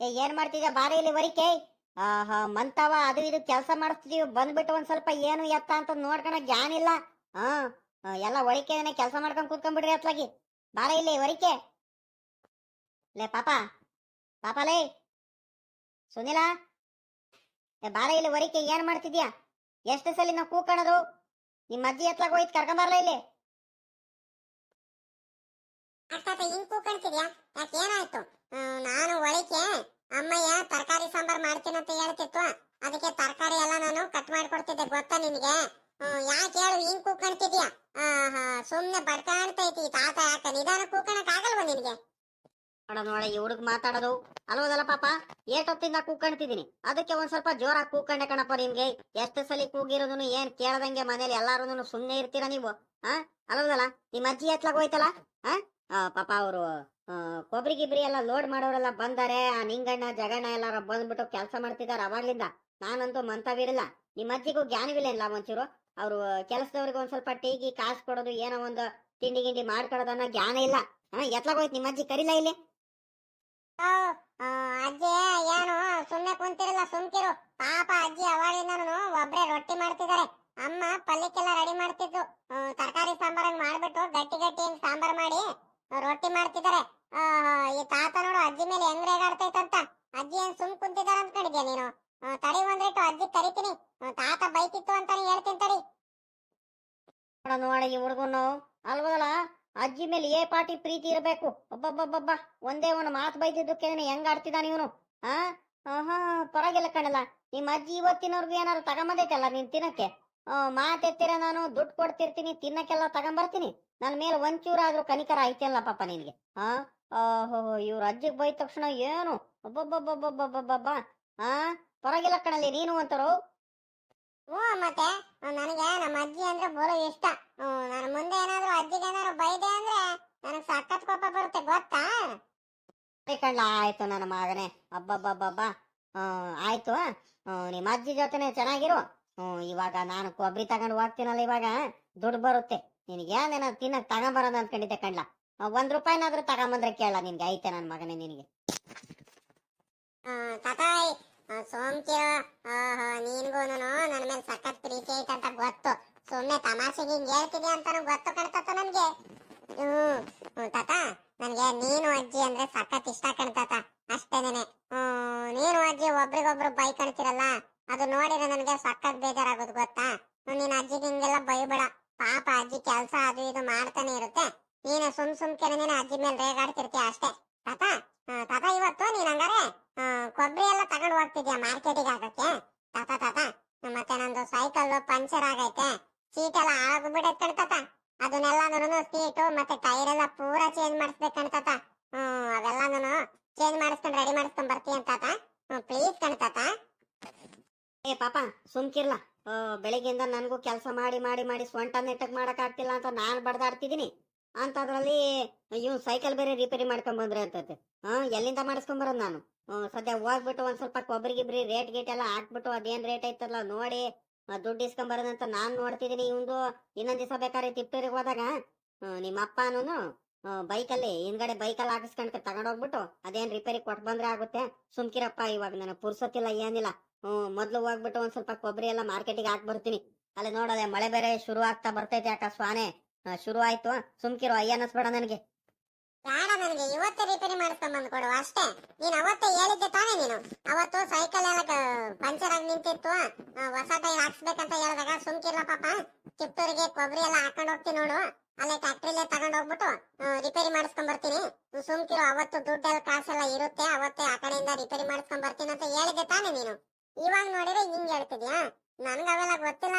ಏ, ಏನ್ ಮಾಡ್ತಿದ್ಯಾ? ಬಾರಿ ಇಲ್ಲಿ ವರಿಕೆ ಆಹಾ, ಮಂತವ, ಅದು ಇದು ಕೆಲಸ ಮಾಡಿಸ್ತಿದೀವಿ ಬಂದ್ಬಿಟ್ಟು ಒಂದ್ ಸ್ವಲ್ಪ ಏನು ಎತ್ತ ಅಂತ ನೋಡ್ಕೊಳಕ್ ಇಲ್ಲ. ಹಾ ಎಲ್ಲ ಒಳಿಕೆ ಕೆಲಸ ಮಾಡ್ಕೊಂಡ್ ಕೂತ್ಕೊಂಡ್ಬಿಡ್ರಿ ಅತ್ಲಾಗಿ. ಬಾರ ಇಲ್ಲಿ ವರಿಕೆ ಲೇ ಪಾಪ ಪಾಪ ಲೇ. ಸುನಿಲ ಬಾರ ಇಲ್ಲಿ ವರಿಕೆ ಏನ್ ಮಾಡ್ತಿದ್ಯಾ? ಎಷ್ಟು ಸಲ ನಾವು ಕೂಕಣದು ನಿಮ್ಮ ಅಜ್ಜಿ ಎತ್ಲಾಗ ಹೋಯ್ತು ಕರ್ಕೊಂಬರ್ಲ ಇಲ್ಲಿ? ಅರ್ಥಾತ್ ಹಿಂಗ್ ಕೂಕಣ್ತಿದ್ಯಾ ಯಾಕೆ ಏನಾಯ್ತು? ನಾನು ಒಳಿಕೆ ಅಮ್ಮಯ್ಯ ತರಕಾರಿ ಸಾಂಬಾರ್ ಮಾಡ್ತೀನಂತ ಹೇಳ್ತಿತ್ತು. ಅದಕ್ಕೆ ತರಕಾರಿ ಎಲ್ಲ ನಾನು ಕಟ್ ಮಾಡ್ಕೊಡ್ತಿದ್ದೆ, ಗೊತ್ತಾ ನಿನ್ಗೆ? ಯಾಕೆ ಹೇಳು, ಹಿಂಗ್ ಕೂಕಣ್ತಿದ್ಯಾ ಸುಮ್ನೆ ಬಡ್ಕಾಡ್ತೈತಿ ತಾತ, ಯಾಕ ನಿಧಾನ ಕೂಕಣಕ್ ಆಗಲ್ವಾ ನಿನ್ಗೆ? ನೋಡ ನೋಡ, ಈ ಹುಡುಗ ಮಾತಾಡೋದು ಅಲ್ವದಲ್ಲ ಪಾಪ? ಏಟೊತ್ತಿಂದ ಕೂಕಣ್ತಿದ್ದೀನಿ ಅದಕ್ಕೆ ಒಂದ್ ಸ್ವಲ್ಪ ಜೋರಾಗಿ ಕೂಕಂಡೆ ಕಣಪ್ಪ ನಿಮ್ಗೆ. ಎಷ್ಟು ಸಲ ಕೂಗಿರೋದನ್ನು ಏನ್ ಕೇಳದಂಗೆ ಮನೇಲಿ ಎಲ್ಲಾರು ಸುಮ್ನೆ ಇರ್ತೀರಾ ನೀವು? ಹಾ ಅಲ್ವದಲ್ಲ? ನಿಮ್ಮ ಅಜ್ಜಿ ಎತ್ಲಾಗ ಹೋಯ್ತಲ್ಲ? ಹಾ ಪಾಪ ಅವರು ಕೊಬ್ಬರಿ ಗಿಬ್ರಿ ಎಲ್ಲ ಲೋಡ್ ಮಾಡೋರೆಲ್ಲ ಬಂದಾರೆ. ಆ ನಿಂಗಣ್ಣ, ಜಗಣ್ಣ ಎಲ್ಲಾರು ಬಂದ್ಬಿಟ್ಟು ಕೆಲಸ ಮಾಡ್ತಿದಾರೆ ಅವಾಗ್ಲಿಂದ. ನಾನಂತೂ ಮಂತವಿರಲ್ಲ. ನಿಮ್ಮ ಅಜ್ಜಿಗೂ ಜ್ಞಾನವಿಲ್ಲ ಒಂಚೂರು? ಅವರು ಕೆಲಸದವ್ರಿಗೆ ಒಂದ್ ಸ್ವಲ್ಪ ಟೀಗಿ ಕಾಸು ಕೊಡೋದು ಏನೋ ಒಂದು ತಿಂಡಿ, ಗಿಂಡಿ ಮಾಡ್ಕೊಡೋದನ್ನ ಜ್ಞಾನ ಇಲ್ಲ. ಹಾ ಎತ್ಲಾಗೋಯ್ತು ನಿಮ್ಮ ಅಜ್ಜಿ ಕರಿಲ್ಲ ಇಲ್ಲಿ? ಅಜ್ಜಿ ಏನು ಸುಮ್ನೆ ಕುಂತಿರಲ್ಲ ಸುಮ್ಕಿರು. ಪಾಪ ಅಜ್ಜಿ ಅವಾಗಿಂದನು ಒಬ್ರೆ ರೊಟ್ಟಿ ಮಾಡ್ತಿದಾರೆ. ಅಮ್ಮ ಪಲ್ಯಕ್ಕೆಲ್ಲ ರೆಡಿ ಮಾಡ್ತಿದ್ದು ತರಕಾರಿ ಸಾಂಬಾರಂಗ್ ಮಾಡ್ಬಿಟ್ಟು ಗಟ್ಟಿ ಗಟ್ಟಿ ಸಾಂಬಾರ್ ಮಾಡಿ ರೊಟ್ಟಿ ಮಾಡ್ತಿದಾರೆ. ಆ, ಈ ತಾತ ನೋಡು ಅಜ್ಜಿ ಮೇಲೆ ಹೆಂಗ್ ರೇಗಾಡ್ತೈತಂತ. ಅಜ್ಜಿ ಏನ್ ಸುಮ್ ಕುಂತಿದಾರ ಅನ್ಕೊಂಡಿದ್ಯಾ ನೀನು? ತಡಿ ಒಂದ್ರಿಟ್ಟು ಅಜ್ಜಿ ಕರಿತೀನಿ. ತಾತ ಬೈತಿತ್ತು ಅಂತಾನೆ ಹೇಳ್ತೀನಿ ತಡಿ. ನೋಡ ಈ ಹುಡುಗನು ಅಲ್ವದಲ್ಲ? ಅಜ್ಜಿ ಮೇಲೆ ಏ ಪಾಟಿ ಪ್ರೀತಿ ಇರಬೇಕು. ಒಬ್ಬೊಬ್ಬೊಬ್ಬ ಒಂದೇ ಒಂದು ಮಾತು ಬೈದಿದ್ದಕ್ಕೆ ಹೆಂಗ್ ಆಡ್ತಿದ್ದಾನೆ ಇವನು? ಆ? ಆಹಾ, ಪರವಾಗಿಲ್ಲ ಕಣಲ್ಲ. ನಿಮ್ಮ ಅಜ್ಜಿ ಇವತ್ತಿನವ್ರಿಗೂ ಏನಾದ್ರು ತಗೊಂಬದೈತಲ್ಲ ನೀನ್ ತಿನ್ನಕ್ಕೆ? ಮಾತೆತ್ತಿರ ನಾನು ದುಡ್ಡು ಕೊಡ್ತಿರ್ತೀನಿ, ತಿನ್ನಕ್ಕೆಲ್ಲ ತಗೊಂಬರ್ತೀನಿ. ನನ್ನ ಮೇಲೆ ಒಂಚೂರಾದ್ರೂ ಕನಿಕರ ಐತಿಯಲ್ಲ ಪಾಪ ನಿನ್ಗೆ? ಹಾ ಓಹೋ, ಇವ್ರ ಅಜ್ಜಿಗೆ ಬೈದ ತಕ್ಷಣ ಏನು? ಒಬ್ಬೊಬ್ಬೊಬ್ಬೊಬ್ಬೊಬ್ಬೊಬ್ಬ ಆ? ಪರವಾಗಿಲ್ಲ ಕಣಲ್ಲಿ, ನೀನು ಅಂತಾರೋ ಹ್ಞೂ ಮತ್ತೆ ನನಗೆ ನಮ್ಮ ಅಜ್ಜಿ ಅಂದ್ರೆ ಬೋಲು ಇಷ್ಟ. ನನ್ನ ಮುಂದೆ ಏನಾದ್ರು ಅಜ್ಜಿಗೆ ಏನಾದ್ರು ಬೈದೆ ಅಂದ್ರೆ ನನಗೆ ಸಖತ್ ಕೋಪ ಬರುತ್ತೆ ಗೊತ್ತಾ? ಕಣ್ಲ ಆಯ್ತು ನನ್ನ ಮಗನೇ. ಅಬ್ಬಬ್ಬಬ್ಬಬ್ಬ. ಹ್ಞೂ ಆಯ್ತು. ನಿಮ್ಮ ಅಜ್ಜಿ ಜೊತೆನೆ ಚೆನ್ನಾಗಿರು. ಇವಾಗ ನಾನು ಕೊಬ್ಬರಿ ತಗೊಂಡು ಹೋಗ್ತೀನಲ್ಲ ಇವಾಗ. ದುಡ್ಡು ಬರುತ್ತೆ. ನಿನಗೆ ಏನೇನೋ ತಿನ್ನಕ್ ತಗೊಂಬರೋದು ಅನ್ಕೊಂಡಿದ್ದೆ ಕಣ್ಲ. ಒಂದ್ ರೂಪಾಯಿನಾದ್ರೂ ತಗೊಂಬಂದ್ರೆ ಕೇಳ ನಿನ್ಗೆ ಐತೆ ನನ್ನ ಮಗನೇ ನಿನಗೆ. ಸೋಮ್ಕಿರೋ ನೀನ್ಗೂನು ನನ್ನ ಮೇಲೆ ಸಖತ್ ಪ್ರೀತಿ ಅಂತ ಗೊತ್ತು. ಸುಮ್ನೆ ತಮಾಷೆಗೆ ಹಿಂಗ್ ಹೇಳ್ತಿದ್ಯಾ ಅಂತಾನು ಗೊತ್ತು ಕಣ್ತತ ನನ್ಗೆ. ಹ್ಮ್, ತಾತ ನನಗೆ ನೀನು ಅಜ್ಜಿ ಅಂದ್ರೆ ಸಖತ್ ಇಷ್ಟ ಕಣ್ತಾತ ಅಷ್ಟೇನೆ ನೀನು ಅಜ್ಜಿ ಒಬ್ರಿಗೊಬ್ರು ಬೈ ಕಾಣ್ತಿರಲ್ಲ ಅದು ನೋಡಿದ್ರೆ ನನಗೆ ಸಖತ್ ಬೇಜಾರಾಗೋದು ಗೊತ್ತಾ? ನೀನ್ ಅಜ್ಜಿಗೆ ಹಿಂಗೆಲ್ಲ ಬೈಬೇಡ. ಪಾಪ ಅಜ್ಜಿ ಕೆಲ್ಸ ಅದು ಇದು ಮಾಡ್ತಾನೆ ಇರುತ್ತೆ. ನೀನು ಸುಮ್ ಸುಮ್ ನೀನು ಅಜ್ಜಿ ಮೇಲೆ ರೇಗಾಡ್ತಿರ್ತೀಯ ಅಷ್ಟೇ. ತಾತ ತಾತ ಇವತ್ತು ನೀನ್ ಹಂಗಾರೆ ಕೊಬ್ಬರಿ ಎಲ್ಲ ತಗೊಂಡ್ ಹೋಗ್ತಿದ್ಯಾ ಮಾರ್ಕೆಟಿಗೆ ಹಾಕಕ್ಕೆ ತಾತ ತಾತ, ಮತ್ತೆ ನಂದು ಸೈಕಲ್ ಪಂಚರ್ ಆಗೈತೆ. ಸೀಟ್ ಎಲ್ಲ ಆಗೋಗ್ಬಿಡೈತ್ ಅದನ್ನೆಲ್ಲ ಅದನ್ನೆಲ್ಲಾನು ಸೀಟು ಮತ್ತೆ ಟೈರ್ ಎಲ್ಲ ಪೂರಾ ಚೇಂಜ್ ಮಾಡಿಸ್ಬೇಕು ತಾತ. ಹ್ಮ್ ಅವೆಲ್ಲಾನು ಚೇಂಜ್ ಮಾಡಿಸ್ಕೊಂಡ್ ರೆಡಿ ಮಾಡಿಸ್ಕೊಂಡ್ ಬರ್ತೀಯ ಅಂತಾತ ಪ್ಲೀಸ್ ಕಣ್ತಾತ ಏ, ಪಾಪ, ಸುಮ್ಕಿರ್ಲ. ಬೆಳಿಗ್ಗೆಯಿಂದ ನನಗೂ ಕೆಲಸ ಮಾಡಿ ಮಾಡಿ ಮಾಡಿ ಸ್ವಂಟ ನೆಟ್ಟಕ್ ಮಾಡಕ್ ಆಗ್ತಿಲ್ಲ ಅಂತ ನಾನು ಬಡ್ದಾಡ್ತಿದ್ದೀನಿ. ಅಂತದ್ರಲ್ಲಿ ಇವ್ ಸೈಕಲ್ ಬೇರೆ ರಿಪೇರಿ ಮಾಡ್ಕೊಂಡ್ ಬಂದ್ರೆ ಅಂತತೆ. ಹಾ, ಎಲ್ಲಿಂದ ಮಾಡಿಸ್ಕೊಂಡ್ ಬರೋದು ನಾನು? ಸದ್ಯ ಹೋಗ್ಬಿಟ್ಟು ಒಂದ್ ಸ್ವಲ್ಪ ಕೊಬ್ಬರಿ ಗಿಬ್ರಿ ರೇಟ್ ಗೇಟ್ ಎಲ್ಲ ಹಾಕ್ಬಿಟ್ಟು ಅದೇನ್ ರೇಟ್ ಐತಲ್ಲ ನೋಡಿ. ದುಡ್ಡು ಇಸ್ಕೊಂಬರೋದಂತ ನಾನ್ ನೋಡ್ತಿದೀನಿ ಇವಂದು. ಇನ್ನೊಂದ್ ದಿವಸ ಬೇಕಾದ್ರೆ ತಿಪ್ಪೇರಿಗೆ ಹೋದಾಗ ನಿಮ್ಮ ಅಪ್ಪನೂ ಬೈಕಲ್ಲಿ ಹಿಂದ್ಗಡೆ ಬೈಕಲ್ಲಿ ಹಾಕಿಸ್ಕೊಂಡ್ ತಗೊಂಡೋಗ್ಬಿಟ್ಟು ಅದೇನ್ ರಿಪೇರಿ ಕೊಟ್ ಬಂದ್ರೆ ಆಗುತ್ತೆ. ಸುಮ್ಕಿರಪ್ಪ, ಇವಾಗ ನನಗೆ ಪುರ್ಸತ್ತಿಲ್ಲ, ಏನಿಲ್ಲ. ಹ್ಮ್ ಮೊದ್ಲು ಹೋಗ್ಬಿಟ್ಟು ಒಂದ್ ಸ್ವಲ್ಪ ಕೊಬ್ಬರಿ ಎಲ್ಲ ಮಾರ್ಕೆಟಿಗೆ ಹಾಕ್ ಬರ್ತೀನಿ. ಅಲ್ಲಿ ನೋಡದೆ ಮಳೆ ಬೇರೆ ಶುರು ಆಗ್ತಾ ಬರ್ತೈತೆ ಯಾಕ ಸ್ವಾನೆ ಶುರು ಆಯ್ತು ಸುಮ್ಕಿರು, ಅಯ್ಯ ಅನ್ನಿಸ್ಬೇಡ ನನಗೆ. ಬೇಡ ನನಗೆ? ಇವತ್ತೇ ರಿಪೇರಿ ಮಾಡಿಸ್ಕೊಂಡ್ ಬಂದು ಕೊಡು ಅಷ್ಟೇ. ನೀನ್ ಅವತ್ತೇ ಹೇಳಿದ್ದೆ ತಾನೇ ನೀನು. ಅವತ್ತು ಸೈಕಲ್ ಎಲ್ಲ ಪಂಚರ್ ಆಗಿ ನಿಂತಿತ್ತು. ಹೊಸ ಟೈರ್ ಹಾಕ್ಸ್ಬೇಕಂತ ಹೇಳಿದಾಗ ಸುಮ್ಕಿರ್ಲ ಪಾಪ. ಚಿತ್ತೂರಿಗೆ ಕೊಬ್ಬರಿ ಎಲ್ಲ ಹಾಕೊಂಡು ಹೋಗ್ತೀನಿ ನೋಡು. ಅಲ್ಲೇ ಫ್ಯಾಕ್ಟ್ರಿಲೇ ತಗೊಂಡ್ ಹೋಗ್ಬಿಟ್ಟು ರಿಪೇರಿ ಮಾಡಿಸ್ಕೊಂಡ್ ಬರ್ತೀನಿ. ಸುಮ್ಕಿರು, ಅವತ್ತು ದುಡ್ಡೆಲ್ಲ ಕಾಸೆಲ್ಲ ಇರುತ್ತೆ. ಅವತ್ತೇ ಆ ಕಡೆಯಿಂದ ರಿಪೇರಿ ಮಾಡಿಸ್ಕೊಂಡ್ ಬರ್ತೀನಿ ಅಂತ ಹೇಳಿದ್ದೆ ತಾನೇ ನೀನು. ಇವಾಗ ನೋಡಿದ್ರೆ ಹಿಂಗ್ ಹೇಳ್ತಿದ್ಯಾ? ನನ್ಗ ಅವೆಲ್ಲ ಗೊತ್ತಿಲ್ಲ.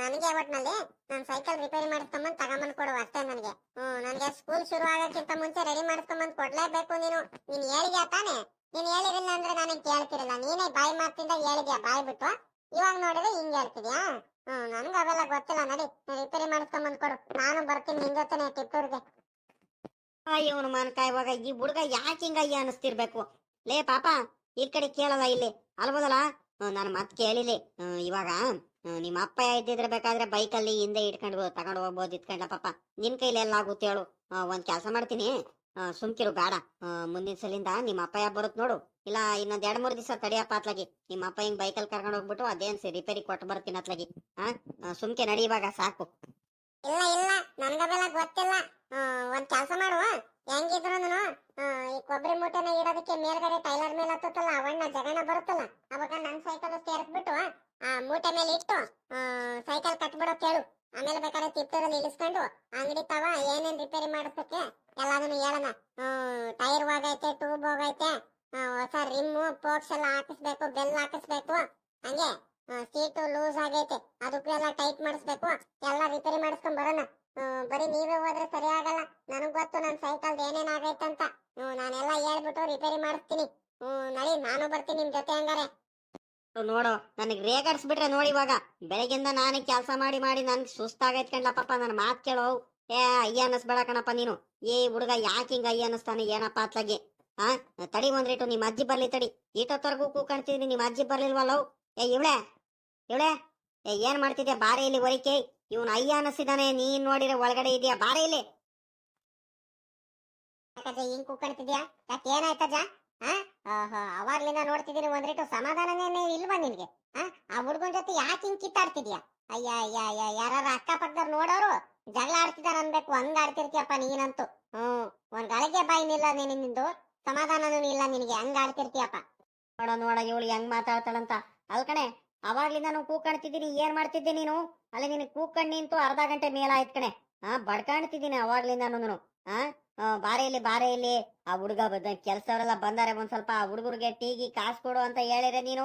ನನಗೆ ಒಟ್ನಲ್ಲಿ, ನಾನು ಸೈಕಲ್ ರಿಪೇರಿ ಮಾಡಿಸ್ಕೊಂಬಂದ್ ತಗೊಂಬಂದ್ ಕೊಡು ಅಷ್ಟೇ ನನಗೆ. ಹ್ಮ್, ನನಗೆ ಸ್ಕೂಲ್ ಶುರು ಆಗೋಕ್ಕಿಂತ ಮುಂಚೆ ರೆಡಿ ಮಾಡಿಸ್ಕೊಂಬಂದ್ ಕೊಡ್ಲೇಬೇಕು ನೀನು. ನೀನ್ ಹೇಳಿದ್ಯಾ ತಾನೆ? ನೀನ್ ಹೇಳಿರಲಿಲ್ಲ ಅಂದ್ರೆ ನಾನು ಕೇಳ್ತಿರಲ್ಲ ನೀನೇ ಬಾಯಿ ಮಾತಿಂದ ಹೇಳಿದ್ಯಾ ಬಾಯ್ ಬಿಟ್ಟು? ಇವಾಗ ನೋಡಿದ್ರೆ ಹಿಂಗ್ ಹೇಳ್ತಿದ್ಯಾ? ಹ್ಮ್, ನನ್ಗ ಅವೆಲ್ಲ ಗೊತ್ತಿಲ್ಲ. ನಡಿ ರಿಪೇರಿ ಮಾಡಿಸ್ಕೊಂಬಂದ್ ಕೊಡು. ನಾನು ಬರ್ತೀನಿ ನಿನ್ ಜೊತೆನೆ ಟಿಪ್ಪೂರ್ಗೆ. ಇವನು ಮಾನ್ಕಾಯಿ ಇವಾಗ. ಈ ಹುಡುಗ ಯಾಕೆ ಹಿಂಗ ಅಯ್ಯ ಅನಿಸ್ತಿರ್ಬೇಕು? ಲೇ, ಪಾಪ, ಈ ಕಡೆ ಕೇಳಲ್ಲ ಇಲ್ಲಿ. ಅಲ್ಬೋದಲ್ಲ ನಾನು ಮತ್ತೆ ಕೇಳಿಲಿ. ಇವಾಗ ನಿಮ್ಮ ಅಪ್ಪ ಇದ್ದಿದ್ರೆ ಬೇಕಾದ್ರೆ ಬೈಕಲ್ಲಿ ಹಿಂದೆ ಇಟ್ಕೊಂಡು ತಗೊಂಡು ಹೋಗ್ಬೋದು ಇಟ್ಕೊಂಡ ಪಾಪ. ನಿನ್ ಕೈಲಿ ಎಲ್ಲ ಆಗುತ್ತೆ ಹೇಳು. ಒಂದ್ ಕೆಲಸ ಮಾಡ್ತೀನಿ. ಸುಮ್ಕಿರು, ಬೇಡ. ಮುಂದಿನ ಸಲಿಂದ ನಿಮ್ಮ ಅಪ್ಪ ಯಾ ಬರುತ್ ನೋಡು. ಇಲ್ಲ, ಇನ್ನೊಂದ್ ಎರಡ್ ಮೂರ್ ದಿವಸ ತಡಿಯಪ್ಪ ಅತ್ಲಾಗಿ. ನಿಮ್ಮ ಅಪ್ಪ ಹಿಂಗ್ ಬೈಕಲ್ಲಿ ಕರ್ಕೊಂಡು ಹೋಗ್ಬಿಟ್ಟು ಅದೇನ್ ರಿಪೇರಿ ಕೊಟ್ಟು ಬರ್ತೀನಿ ಅತ್ಲಾಗಿ. ಹಾ ಸುಮ್ಕೆ ನಡಿ ಇವಾಗ, ಸಾಕು. ಇಲ್ಲ ಇಲ್ಲ. ನನ್ಗವೆಲ್ಲ ಗೊತ್ತಿಲ್ಲ. ಒಂದ್ ಕೆಲಸ ಮಾಡುವ. ಹೆಂಗಿದ್ರು ಈ ಕೊಬ್ಬರಿ ಮೂಟೆನ ಇಡೋದಕ್ಕೆ ಮೇಲ್ಗಡೆ ಟೈಲರ್ ಮೇಲೆ ಹತ್ತಲ್ಲ ಅವಣ್ಣ ಜಗಣ ಬರುತ್ತಲ್ಲ, ಅವಾಗ ನನ್ ಸೈಕಲ್ ಸೇರಿಸ್ಬಿಟ್ಟು ಆ, ಮೂಟೆ ಮೇಲೆ ಇಟ್ಟು ಸೈಕಲ್ ಕಟ್ಬಿಡೋ ಕೇಳು. ಆಮೇಲೆ ಬೇಕಾದ್ರೆ ತಿಪ್ಪೂರಲ್ಲಿ ಇಳಿಸ್ಕೊಂಡು, ಅಂಗಡಿ ತವ, ಏನೇನ್ ರಿಪೇರಿ ಮಾಡಿಸ್ಬೇಕೆ ಎಲ್ಲಾದನ್ನು ಹೇಳೋಣ. ಟೈರ್ ಹೋಗೈತೆ, ಟ್ಯೂಬ್ ಹೋಗೈತೆ ಹೊಸ ರಿಮ್ಮು, ಪೋಕ್ಸ್ ಎಲ್ಲ ಹಾಕಿಸ್ಬೇಕು, ಬೆಲ್ ಹಾಕಿಸ್ಬೇಕು, ಹಂಗೆ. ಸೀಟು ಲೂಸ್ ಆಗೈತೆ. ಅದಕ್ಕೂ ಎಲ್ಲ ಟೈಟ್ ಮಾಡಿಸ್ಬೇಕು. ಎಲ್ಲ ರಿಪೇರಿ ಮಾಡಿಸ್ಕೊಂಡ್ ಬರೋಣ. ಬರೀ ನೀವೇ ಹೋದ್ರೆ ಸರಿ ಆಗಲ್ಲ. ನನಗ್ ಗೊತ್ತು ನನ್ ಸೈಕಲ್ ಏನೇನ್ ಆಗೈತಂತ ನಾನೆಲ್ಲ ಹೇಳ್ಬಿಟ್ಟು ರಿಪೇರಿ ಮಾಡಿಸ್ತೀನಿ. ಹ್ಮ್, ನಳಿ, ನಾನು ಬರ್ತೀನಿ ನಿಮ್ ಜೊತೆ ಹಂಗಾರೆ. ನೋಡು ನನಗೆ ರೇಗಾಡ್ಸ್ಬಿಟ್ರೆ ನೋಡಿ ಇವಾಗ. ಬೆಳಗಿಂದ ನಾನೇ ಕೆಲಸ ಮಾಡಿ ಮಾಡಿ ನನ್ಗೆ ಸುಸ್ತಾಗೈತ್ ಕಣ್ಲಪ್ಪ ನನ್ನ ಮಾತ್ ಕೇಳೋ. ಏ, ಅಯ್ಯ ಅನ್ನಿಸ್ಬೇಡ ಕಣಪ್ಪ ನೀನು. ಏ, ಹುಡುಗ, ಯಾಕೆ ಹಿಂಗ ಅಯ್ಯ ಅನ್ನಿಸ್ತಾನೆ? ಏನಪ್ಪ ಅತ್ಲಾಗಿ? ಹಾ ತಡಿ ಒಂದ್ರಿಟ್ಟು ನಿಮ್ಮ ಅಜ್ಜಿ ಬರ್ಲಿ ತಡಿ. ಈಟೊತ್ತವರೆಗೂ ಕೂಕಣ್ತಿದ್ರಿ ನಿಮ್ಮ ಅಜ್ಜಿ ಬರ್ಲಿಲ್ವಲ್ಲವ್ ಏ, ಇವಳೆ ಇವಳೆ ಏ ಏನ್ ಮಾಡ್ತಿದ್ಯಾ? ಬಾರೆ ಇಲ್ಲಿ ಒರಿಕೆ ಇವನು ಅಯ್ಯ ಅನಿಸಿದಾನೆ. ನೀನ್ ನೋಡಿದ್ರೆ ಒಳಗಡೆ ಇದೆಯಾ? ಬಾರೆ ಇಲ್ಲಿ. ಹಿಂಗ್ ಕುಕ್ಕಿದ್ಯಾ ಯಾಕೆ ಆಹಾ, ಅವಾಗ್ಲಿಂದ ನೋಡ್ತಿದ್ದೀನಿ ಒಂದ್ರಿಟ್ಟು ಸಮಾಧಾನನೇ ಇಲ್ವಾ ನಿನ್ಗೆ? ಆ? ಹುಡ್ಗನ್ ಜೊತೆ ಯಾಕೆ ಹಿಂಗ್ ಕಿತ್ತಾಡ್ತಿದ್ಯಾ? ಅಯ್ಯ ಅಯ್ಯ ಅಯ್ಯ ಯಾರ ಅಕ್ಕಪಕ್ಕದವ್ರು ನೋಡೋರು ಜಗಳ ಆಡ್ತಿದಾರ ಅನ್ಬೇಕು. ಹಂಗ ಆಡ್ತಿರ್ತೀಯಪ್ಪ ನೀನಂತೂ. ಹ್ಮ್. ಒಂದ್ ಗಳಿಗೆ ಬಾಯಿನಿಲ್ಲ ನೀನು ನಿಂದು. ಸಮಾಧಾನನೂ ಇಲ್ಲ ನಿನಗೆ. ಹಂಗ ಆಡ್ತಿರ್ತೀಯಪ್ಪ. ನೋಡ ನೋಡ ಇವಳು ಹೆಂಗ್ ಮಾತಾಡ್ತಾಳಂತ. ಅಲ್ಕಣೆ ಅವಾಗ್ಲಿಂದ ನಾನು ಕೂಕಾಣ್ತಿದ್ದೀನಿ ಏನ್ ಮಾಡ್ತಿದ್ದೆ ನೀನು? ಅಲ್ಲಿ ನಿನ್ ಕೂಕಣ್ ನಿಂತು ಅರ್ಧ ಗಂಟೆ ಮೇಲಾಯ್ತು ಕಣೆ. ಹಾ ಬಡ್ಕಾಣ್ತಿದ್ದೀನಿ ಅವಾಗ್ಲಿಂದ ನಾನು ಆ, ಬಾರೆ ಇಲ್ಲಿ ಬಾರೆ ಇಲ್ಲಿ. ಆ ಹುಡುಗ ಬದ ಕೆಲ್ಸವರೆಲ್ಲ ಬಂದಾರೆ ಒಂದ್ ಸ್ವಲ್ಪ ಆ ಹುಡುಗರಿಗೆ ಟೀಗಿ ಕಾಸು ಕೊಡು ಅಂತ ಹೇಳಿದ್ರೆ ನೀನು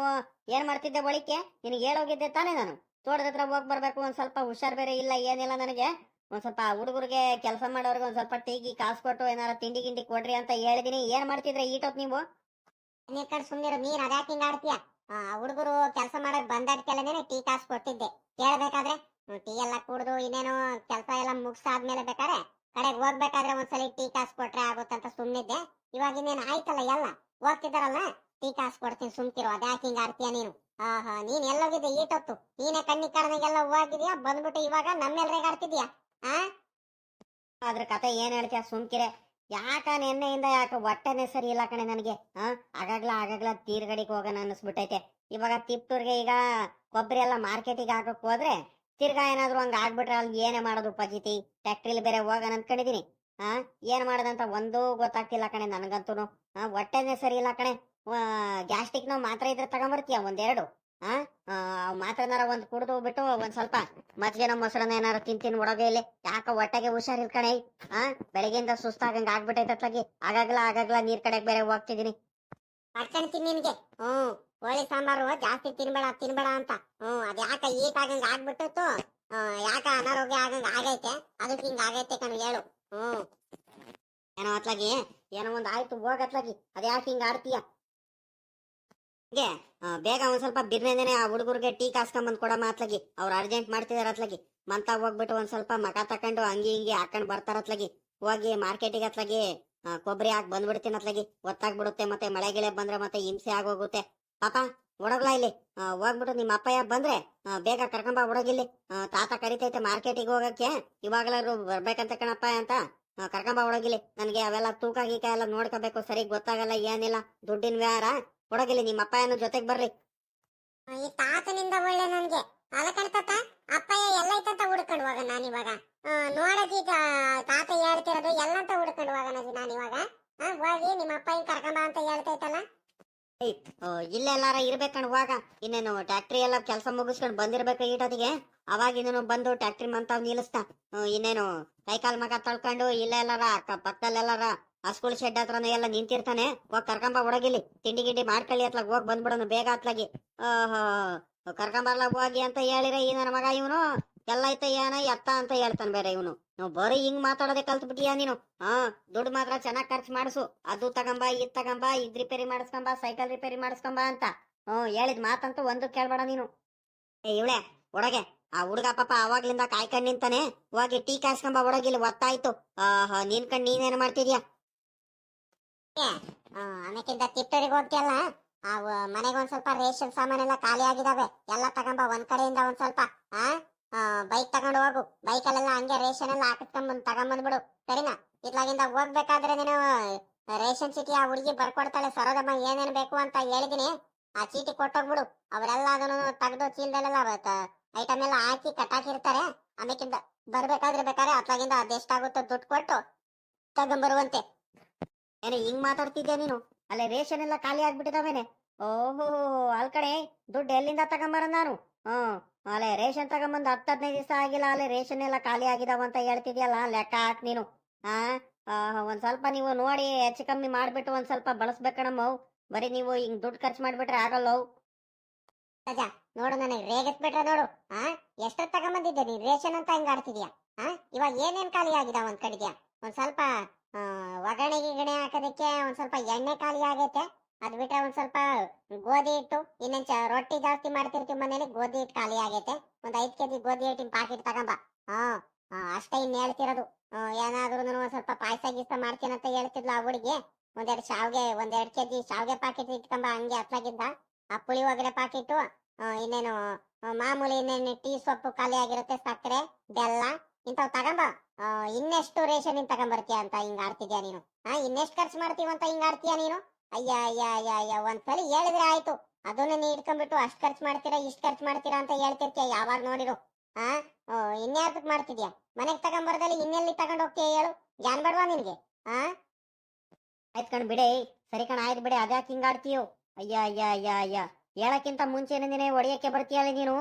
ಏನ್ ಮಾಡ್ತಿದ್ದೆ ಬಳಿಕೆ? ನಿನಗೆ ಹೇಳೋಗಿದ್ದೆ ತಾನೇ ನಾನು. ತೋಟದ ಹತ್ರ ಹೋಗ್ ಬರ್ಬೇಕು ಒಂದ್ ಸ್ವಲ್ಪ ಹುಷಾರ್ ಬೇರೆ ಇಲ್ಲ ಏನಿಲ್ಲ ನನಗೆ. ಒಂದ್ ಸ್ವಲ್ಪ ಆ ಹುಡುಗರಿಗೆ ಕೆಲಸ ಮಾಡೋರ್ಗೆ ಒಂದ್ ಸ್ವಲ್ಪ ಟೀಗಿ ಕಾಸು ಕೊಟ್ಟು ಏನಾರ ತಿಂಡಿ ಗಿಂಡಿ ಕೊಡ್ರಿ ಅಂತ ಹೇಳಿದೀನಿ. ಏನ್ ಮಾಡ್ತಿದ್ರೆ ಈಟೋತ್ ನೀವು? ನೀರ್ ಕಡೆ ಸುಮ್ನಿರು ನೀರ್ ಅದ್ಯಾಕೆ ಆಡ್ತೀಯ ಹುಡುಗರು ಕೆಲಸ ಮಾಡಕ್ ಬಂದಾಡ್ಕೆಲ್ಲನೇ ಟೀ ಕಾಸು ಕೊಟ್ಟಿದ್ದೆ. ಕೇಳಬೇಕಾದ್ರೆ ಟೀ ಎಲ್ಲ ಕುಡಿದು ಇನ್ನೇನು ಕೆಲಸ ಎಲ್ಲ ಮುಗ್ಸಾದ್ಮೇಲೆ ಬೇಕಾದ್ರೆ ಕಡೆಗೆ ಹೋಗ್ಬೇಕಾದ್ರೆ ಒಂದ್ಸಲಿ ಟೀ ಕಾಸು ಕೊಟ್ರೆ ಆಗುತ್ತಂತ ಸುಮ್ನಿದ್ದೆ. ಇವಾಗ ಇನ್ನೇನು ಆಯ್ತಲ್ಲ ಎಲ್ಲ? ಹೋಗ್ತಿದಾರಲ್ಲ ಟೀ ಕಾಸು ಕೊಡ್ತೀನಿ ಸುಮ್ತಿರೋ ಅದ್ಯಾಕೆ ಹಿಂಗ ಆಡ್ತೀಯ ನೀನು? ಆಹಾ, ನೀನ್ ಎಲ್ಲೋಗಿದ್ದೆ ಈಟೊತ್ತು ನೀನೇ ಕಣ್ಣಿ ಕಾರಣಗೆಲ್ಲ ಹೋಗಿದ್ಯಾ ಬಂದ್ಬಿಟ್ಟು ಇವಾಗ ನಮ್ಮೆಲ್ರಿಗೆ ಆಡ್ತಿದ್ಯಾ? ಆ? ಅದ್ರ ಕತೆ ಏನ್ ಹೇಳ್ತೀಯ ಸುಮ್ಕಿರೆ. ಯಾಕ ನಿನ್ನೆಯಿಂದ ಯಾಕ ಹೊಟ್ಟೆನೆ ಸರಿ ಇಲ್ಲ ಕಣೆ ನನಗೆ? ಹಾ ಆಗಾಗ್ಲ ಆಗಾಗ್ಲ ತೀರ್ಗಡಿಗೆ ಹೋಗೋಣ ಅನ್ನಿಸ್ಬಿಟ್ಟೈತೆ. ಇವಾಗ ತಿಪ್ಟೂರ್ಗೆ ಈಗ ಕೊಬ್ಬರಿ ಎಲ್ಲ ಮಾರ್ಕೆಟಿಗೆ ಹಾಕಕ್ ಹೋದ್ರೆ ತಿರ್ಗಾ ಏನಾದ್ರು ಹಂಗ ಆಗ್ಬಿಟ್ರೆ ಅಲ್ಲಿ ಏನೇ ಮಾಡೋದು ಪಜಿತಿ ಫ್ಯಾಕ್ಟ್ರಿಲಿ ಬೇರೆ ಹೋಗೋಣ ಅನ್ಕೊಂಡಿದೀನಿ. ಹಾ ಏನ್ ಮಾಡೋದಂತ ಒಂದೂ ಗೊತ್ತಾಗ್ತಿಲ್ಲ ಕಣೆ ನನಗಂತೂ ಹೊಟ್ಟೆನೆ ಸರಿ ಇಲ್ಲ ಕಣೆ. ಗ್ಯಾಸ್ಟಿಕ್ ಮಾತ್ರ ಇದ್ರೆ ತಗೊಂಬರ್ತೀಯ ಒಂದೆರಡು? ಆ, ಅವ್ ಮಾತ್ರನಾರ ಒಂದ್ ಕುಡ್ದು ಬಿಟ್ಟು ಒಂದ್ ಸ್ವಲ್ಪ ಮಜ್ಜಿಗೆನ ಮೊಸರನ್ನ ಏನಾರ ತಿಂತೀನಿ ಒಳಗೆ ಇಲ್ಲಿ. ಯಾಕ ಹೊಟ್ಟೆಗೆ ಹುಷಾರ್ ಇರ್ಕಣೆ ಆ? ಬೆಳಗ್ಗೆಯಿಂದ ಸುಸ್ತಾಗಂಗ ಆಗ್ಬಿಟ್ಟೈತೆ ಅತ್ಲಾಗಿ ಆಗಾಗ್ಲ ಆಗಾಗ್ಲ ನೀರ್ ಕಡೆಗೆ ಬೇರೆ ಹೋಗ್ತಿದೀನಿ. ಮಾಡ್ಕೊಂತೀನಿ ನಿಮ್ಗೆ ಹ್ಮ್. ಕೋಳಿ ಸಾಂಬಾರು ಜಾಸ್ತಿ ತಿನ್ಬೇಡ ತಿನ್ಬೇಡ ಅಂತ. ಹ್ಮ್. ಅದ್ ಯಾಕ ಈಟ್ ಆಗಂಗ ಆಗ್ಬಿಟ್ಟಿತ್ತು ಯಾಕ ಅನಾರೋಗ್ಯ ಆಗಂಗ ಆಗೈತೆ. ಅದಕ್ಕೆ ಹಿಂಗ ಆಗೈತೆ ಕಣ್ ಹೇಳು. ಹ್ಮ್. ಏನೋ ಅತ್ಲಾಗಿ ಏನೋ ಒಂದ್ ಆಯ್ತು ಹೋಗತ್ಲಾಗಿ ಅದ್ಯಾಕೆ ಹಿಂಗ ಆಡ್ತೀಯ? ಆ, ಬೇಗ ಒಂದ್ ಸ್ವಲ್ಪ ಬಿರ್ನೇನೆ ಆ ಹುಡುಗರಿಗೆ ಟೀ ಕಾಸ್ಕೊಂಬಂದ್ ಕೊಡಮ್ಮ ಅತ್ಲಗಿ ಅವ್ರು ಅರ್ಜೆಂಟ್ ಮಾಡ್ತಿದಾರ ಅತ್ಲಗಿ ಮಂತ ಹೋಗ್ಬಿಟ್ಟು ಒಂದ್ ಸ್ವಲ್ಪ ಮಕ ತಕೊಂಡು ಹಂಗಿ ಹಿಂಗಿ ಹಾಕೊಂಡ್ ಬರ್ತಾರ ಅತ್ಲಗಿ ಹೋಗಿ ಮಾರ್ಕೆಟಿಗೆ ಅತ್ಲಗಿ ಕೊಬ್ಬರಿ ಹಾಕಿ ಬಂದ್ಬಿಡ್ತೀನಿ ಅತ್ಲಗಿ ಒತ್ತಾಗ್ಬಿಡುತ್ತೆ ಮತ್ತೆ ಮಳೆ ಗಿಳೆ ಬಂದ್ರೆ ಮತ್ತೆ ಹಿಂಸೆ ಆಗೋಗುತ್ತೆ. ಪಾಪ ಒಡಗ್ಲಾ ಇಲ್ಲಿ? ಹೋಗ್ಬಿಟ್ಟು ನಿಮ್ಮ ಅಪ್ಪಯ್ಯ ಬಂದ್ರೆ ಬೇಗ ಕರ್ಕೊಂಬ ಒಡಗಿಲ್ಲಿ ತಾತ ಕರಿತೈತೆ ಮಾರ್ಕೆಟಿಗೆ ಹೋಗಕ್ಕೆ. ಇವಾಗಲಾರು ಬರ್ಬೇಕಂತ ಕಣಪ್ಪ ಅಂತ. ಕರ್ಕೊಂಬ ಒಳಗಿಲಿ ನನಗೆ ಅವೆಲ್ಲ ತೂಕ ಗೀಕ ಎಲ್ಲ ನೋಡ್ಕೋಬೇಕು. ಸರಿ ಗೊತ್ತಾಗಲ್ಲ ಏನಿಲ್ಲ. ದುಡ್ಡಿನ ವ್ಯವಹಾರ ಒಡಗಿಲಿ ನಿಮ್ಮ ಅಪ್ಪ ಅಪ್ಪಯ್ಯನ ಜೊತೆಗೆ ಬರ್ರಿ. ಈ ತಾತನಿಂದ ಒಳ್ಳೆ ನನ್ಗೆ. ಅಲ್ಲ ಕಣ್ತಾತ ಅಪ್ಪಯ್ಯ ಎಲ್ಲ ಐತಂತ ಹುಡ್ಕೊಂಡು ಹೋಗ ನಾನಿವಾಗ ನೋಡೋದೀಗ ತಾತ ಹೇಳ್ತಿರೋದು ಎಲ್ಲಂತ ಹುಡ್ಕೊಂಡು ನನಗೆ ನಾನಿವಾಗ ಇವಾಗ. ಹೋಗಿ ನಿಮ್ಮ ಅಪ್ಪಯ್ಯನ್ ಕರ್ಕೊಂಬ ಅಂತ ಹೇಳ್ತೈತಲ್ಲ. ಓ ಇಲ್ಲೆಲ್ಲಾರ ಇರ್ಬೇಕಣ್ ಹೋಗ. ಇನ್ನೇನು ಟ್ಯಾಕ್ಟ್ರಿ ಎಲ್ಲ ಕೆಲಸ ಮುಗಿಸ್ಕೊಂಡು ಬಂದಿರ್ಬೇಕು ಈಟೋದಿಗೆ. ಅವಾಗ ಇನ್ನೇನು ಬಂದು ಟ್ಯಾಕ್ಟ್ರಿ ಮಂತಾವ್ ನಿಲ್ಲಿಸ್ತಾ. ಇನ್ನೇನು ಕೈಕಾಲ್ ಮಗ ತಳ್ಕೊಂಡು ಇಲ್ಲೆಲ್ಲಾರ ಅಕ್ಕ ಪಕ್ಕದಲ್ಲೆಲ್ಲಾರ ಹಸ್ಕುಲ್ ಶೆಡ್ ಹತ್ರನೇ ಎಲ್ಲ ನಿಂತಿರ್ತಾನೆ. ಹೋಗಿ ಕರ್ಕೊಂಬ ಹೊಡಗಿಲಿ. ತಿಂಡಿ ಗಿಂಡಿ ಮಾಡ್ಕೊಳ್ಳಿ ಅತ್ಲಾಗ. ಹೋಗಿ ಬಂದ್ಬಿಡೋನು ಬೇಗ ಅತ್ಲಾಗಿ. ಆಹಾ ಕರ್ಕೊಂಬರ್ಲಾಗ ಹೋಗಿ ಅಂತ ಹೇಳಿರ ಈ ನನ್ನ ಮಗ ಇವನು. ಎಲ್ಲ ಐತ, ಏನ ಎತ್ತ ಅಂತ ಹೇಳ್ತಾನೆ ಬೇರೆ ಇವನು. ನಾವು ಬರೀ ಹಿಂಗ್ ಮಾತಾಡೋದೇ ಕಲ್ತ್ ಬಿಟ್ಟಿಯಾ ನೀನು? ಹಾ, ದುಡ್ಡು ಮಾತ್ರ ಚೆನ್ನಾಗಿ ಖರ್ಚು ಮಾಡಿಸು. ಅದು ತಗಂಬ, ಇದ್ ತಗಂಬ, ಇದ್ ರಿಪೇರಿ ಮಾಡಿಸ್ಕೊಂಬ, ಸೈಕಲ್ ರಿಪೇರಿ ಮಾಡಿಸ್ಕೊಂಬ ಅಂತ. ಹ್ಮ್ ಹೇಳಿದ್ ಮಾತಂತೂ ಒಂದು ಕೇಳ್ಬೇಡ ನೀನು. ಏ, ಇವಳೆ, ಒಳಗೆ. ಆ ಹುಡುಗ ಪಾಪ ಅವಾಗ್ಲಿಂದ ಕಾಯ್ಕೊಂಡ್ ನಿಂತಾನೆ. ಹೋಗಿ ಟೀ ಕಾಯ್ಸ್ಕೊಂಬ ಒಡಗಿಲ್ಲ ಒತ್ತಾಯ್ತು. ಆಹಾ, ನೀನ್ ಕಣ್ ನೀನೇನ್ ಮಾಡ್ತಿದ್ಯಾ? ಆಮೇಕಿಂದ ತಿಪ್ಪರಿಗೆ ಹೋಗ್ತಿಯಲ್ಲ ಆ ಮನೆಗೆ ಒಂದ್ ಸ್ವಲ್ಪ ರೇಷನ್ ಸಾಮಾನೆಲ್ಲ ಖಾಲಿ ಆಗಿದಾವೆ. ಎಲ್ಲ ತಗೊಂಬ, ಒಂದ್ ಕಡೆಯಿಂದ ಒಂದ್ ಸ್ವಲ್ಪ, ಆ? ಬೈಕ್ ತಗೊಂಡು ಹೋಗು. ಬೈಕಲ್ಲೆಲ್ಲ ಹಂಗೆ ರೇಷನ್ ಎಲ್ಲ ಹಾಕಿಸ್ಕೊಂಡ್ ತಗೊಂಬಂದ್ಬಿಡು ಸರಿನಾ? ಇತ್ಲಾಗಿಂದ ಹೋಗ್ಬೇಕಾದ್ರೆ ನೀನು, ರೇಷನ್ ಚೀಟಿ ಆ ಹುಡುಗಿ ಬರ್ಕೊಡ್ತಾಳೆ. ಸರೋದಮ್ಮ, ಏನೇನ್ ಬೇಕು ಅಂತ ಹೇಳಿದಿನಿ. ಆ ಚೀಟಿ ಕೊಟ್ಟೋಗ್ಬಿಡು. ಅವರೆಲ್ಲ ಅದನ್ನು ತೆಗೆದು ಚೀಲದಲ್ಲೆಲ್ಲ ಐಟಮ್ ಎಲ್ಲ ಹಾಕಿ ಕಟ್ಟಾಕಿರ್ತಾರೆ. ಆಮೇಕಿಂದ ಬರ್ಬೇಕಾದ್ರೆ ಬೇಕಾದ್ರೆ ಅತ್ಲಾಗಿಂದ ಅದೆಷ್ಟಾಗುತ್ತೋ ದುಡ್ಡು ಕೊಟ್ಟು ತಗೊಂಬರುವಂತೆ. ಏನೇ ಹಿಂಗ್ ಮಾತಾಡ್ತಿದ್ಯಾ ನೀನು? ಅಲ್ಲೇ ರೇಷನ್ ಎಲ್ಲ ಖಾಲಿ ಆಗ್ಬಿಟ್ಟಿದಾವೇನೆ ಓಹೋ ಅಲ್ ಕಡೆ ದುಡ್ಡು ಎಲ್ಲಿಂದ ತಗೊಂಬರ ನಾನು? ಹ್ಮ್ ಅಲ್ಲೇ ರೇಷನ್ ತಗೊಂಬಂದ್ ಹತ್ತು ಹದಿನೈದು ದಿವಸ ಆಗಿಲ್ಲ ಅಲ್ಲೇ ರೇಷನ್ ಎಲ್ಲ ಖಾಲಿ ಆಗಿದಾವ ಅಂತ ಹೇಳ್ತಿದ್ಯಲ್ಲ ಲೆಕ್ಕ ಹಾಕ್ ನೀನು. ಆ, ಒಂದ್ ಸ್ವಲ್ಪ ನೀವು ನೋಡಿ ಹೆಚ್ಚು ಕಮ್ಮಿ ಮಾಡ್ಬಿಟ್ಟು ಒಂದ್ ಸ್ವಲ್ಪ ಬಳಸ್ಬೇಕಣಮ್ಮವ್ ಬರೀ ನೀವು ಹಿಂಗ್ ದುಡ್ಡು ಖರ್ಚು ಮಾಡ್ಬಿಟ್ರೆ ಆಗಲ್ಲವ್ ರಾಜ ನೋಡು ನನಗೆ ರೇಗಿಸ್ಬಿಟ್ರೆ ನೋಡು. ಆ ಎಷ್ಟು ತಗೊಂಬಂದಿದ್ದೆ ನೀನ್? ರೇಷನ್ ಅಂತ ಹಿಂಗ್ ಆಡ್ತಿದ್ಯಾ? ಆ ಇವಾಗ ಏನೇನ್ ಖಾಲಿ ಆಗಿದಾವ ಒಂದ್ ಕಡಿದ್ಯಾ ಒಂದ್ ಸ್ವಲ್ಪ ಆ, ಒಗಣೆ ಗಿಗಣೆ ಹಾಕೋದಕ್ಕೆ ಒಂದ್ ಸ್ವಲ್ಪ ಎಣ್ಣೆ ಖಾಲಿ ಆಗೈತೆ. ಅದ್ ಬಿಟ್ರೆ ಒಂದ್ ಸ್ವಲ್ಪ ಗೋಧಿ ಹಿಟ್ಟು ಇನ್ನೊಂದ್ ಚ- ರೊಟ್ಟಿ ಜಾಸ್ತಿ ಮಾಡ್ತಿರ್ತೀವಿ ಮನೇಲಿ ಗೋಧಿ ಹಿಟ್ಟು ಖಾಲಿ ಆಗೈತೆ. ಒಂದ್ ಐದ್ ಕೆಜಿ ಗೋಧಿ ಹಿಟ್ಟಿನ ಪಾಕಿಟ್ ತಗೊಂಬ. ಆ, ಅಷ್ಟೇ ಇನ್ ಹೇಳ್ತಿರೋದು. ಏನಾದ್ರೂ ಒಂದ್ ಸ್ವಲ್ಪ ಪಾಯಸ ಗೀಸ ಮಾಡ್ತೀನಿ ಅಂತ ಹೇಳ್ತಿದ್ಲು ಆ ಹುಡುಗಿ. ಒಂದೆರಡು ಶಾವ್ಗೆ ಒಂದೆರಡು ಕೆಜಿ ಶಾವ್ಗೆ ಪಾಕಿಟ್ ಇಟ್ಕೊಂಬ ಹಂಗೆ ಹತ್ಲಾಗಿದ್ದ. ಆ ಪುಳಿಯೋಗರೆ ಪಾಕಿಟ್ಟು ಇನ್ನೇನು ಮಾಮೂಲಿ ಇನ್ನೇನು ಟೀ ಸೊಪ್ಪು ಖಾಲಿ ಆಗಿರುತ್ತೆ ಸಕ್ಕರೆ ಬೆಲ್ಲ ಇಂಥವ್ ತಗೊಂಬ. ಇನ್ನೆಷ್ಟು ರೇಷನ್ ತಗೊಂಬರ್ತೀಯ ಅಂತ ಹಿಂಗ ಆಡ್ತಿದ್ಯಾ ನೀನು? ಹಾ ಇನ್ನೆಷ್ಟು ಖರ್ಚು ಮಾಡ್ತೀವ ಅಂತ ಹಿಂಗ್ ಆಡ್ತೀಯಾ ನೀನು? ಅಯ್ಯ ಅಯ್ಯ ಅಯ್ಯ ಅಯ್ಯ ಒಂದ್ಸಲಿ ಹೇಳಿದ್ರೆ ಆಯ್ತು. ಅದನ್ನ ನೀ ಇಟ್ಕೊಂಡ್ಬಿಟ್ಟು ಅಷ್ಟ್ ಖರ್ಚು ಮಾಡ್ತೀರಾ, ಇಷ್ಟ್ ಖರ್ಚು ಮಾಡ್ತೀರಾ ಅಂತ ಹೇಳ್ತಿರ್ತೀಯ ಯಾವಾಗ ನೋಡಿರು? ಹಾ ಇನ್ಯಾರ್ದಕ್ ಮಾಡ್ತಿದ್ಯಾ? ಮನೆಗ್ ತಗೊಂಬರ್ದಲ್ಲಿ ಇನ್ನೆಲ್ಲಿ ತಗೊಂಡ್ ಹೋಗ್ತೀಯ ಹೇಳು? ಜಾನ್ ಬಡ್ವಾ ನಿನ್ಗೆ? ಹಾ ಆಯ್ತು ಕಣ್ ಬಿಡೆ. ಸರಿ ಕಣ, ಆಯ್ತು ಬಿಡೆ. ಅದ್ಯಾಕೆ ಹಿಂಗಾಡ್ತೀಯೋ ಅಯ್ಯ ಅಯ್ಯ ಅಯ್ಯ ಅಯ್ಯ ಹೇಳಕ್ಕಿಂತ ಮುಂಚೆನೆ ಒಡೆಯಕ್ಕೆ ಬರ್ತೀಯಲ್ಲ ನೀನು?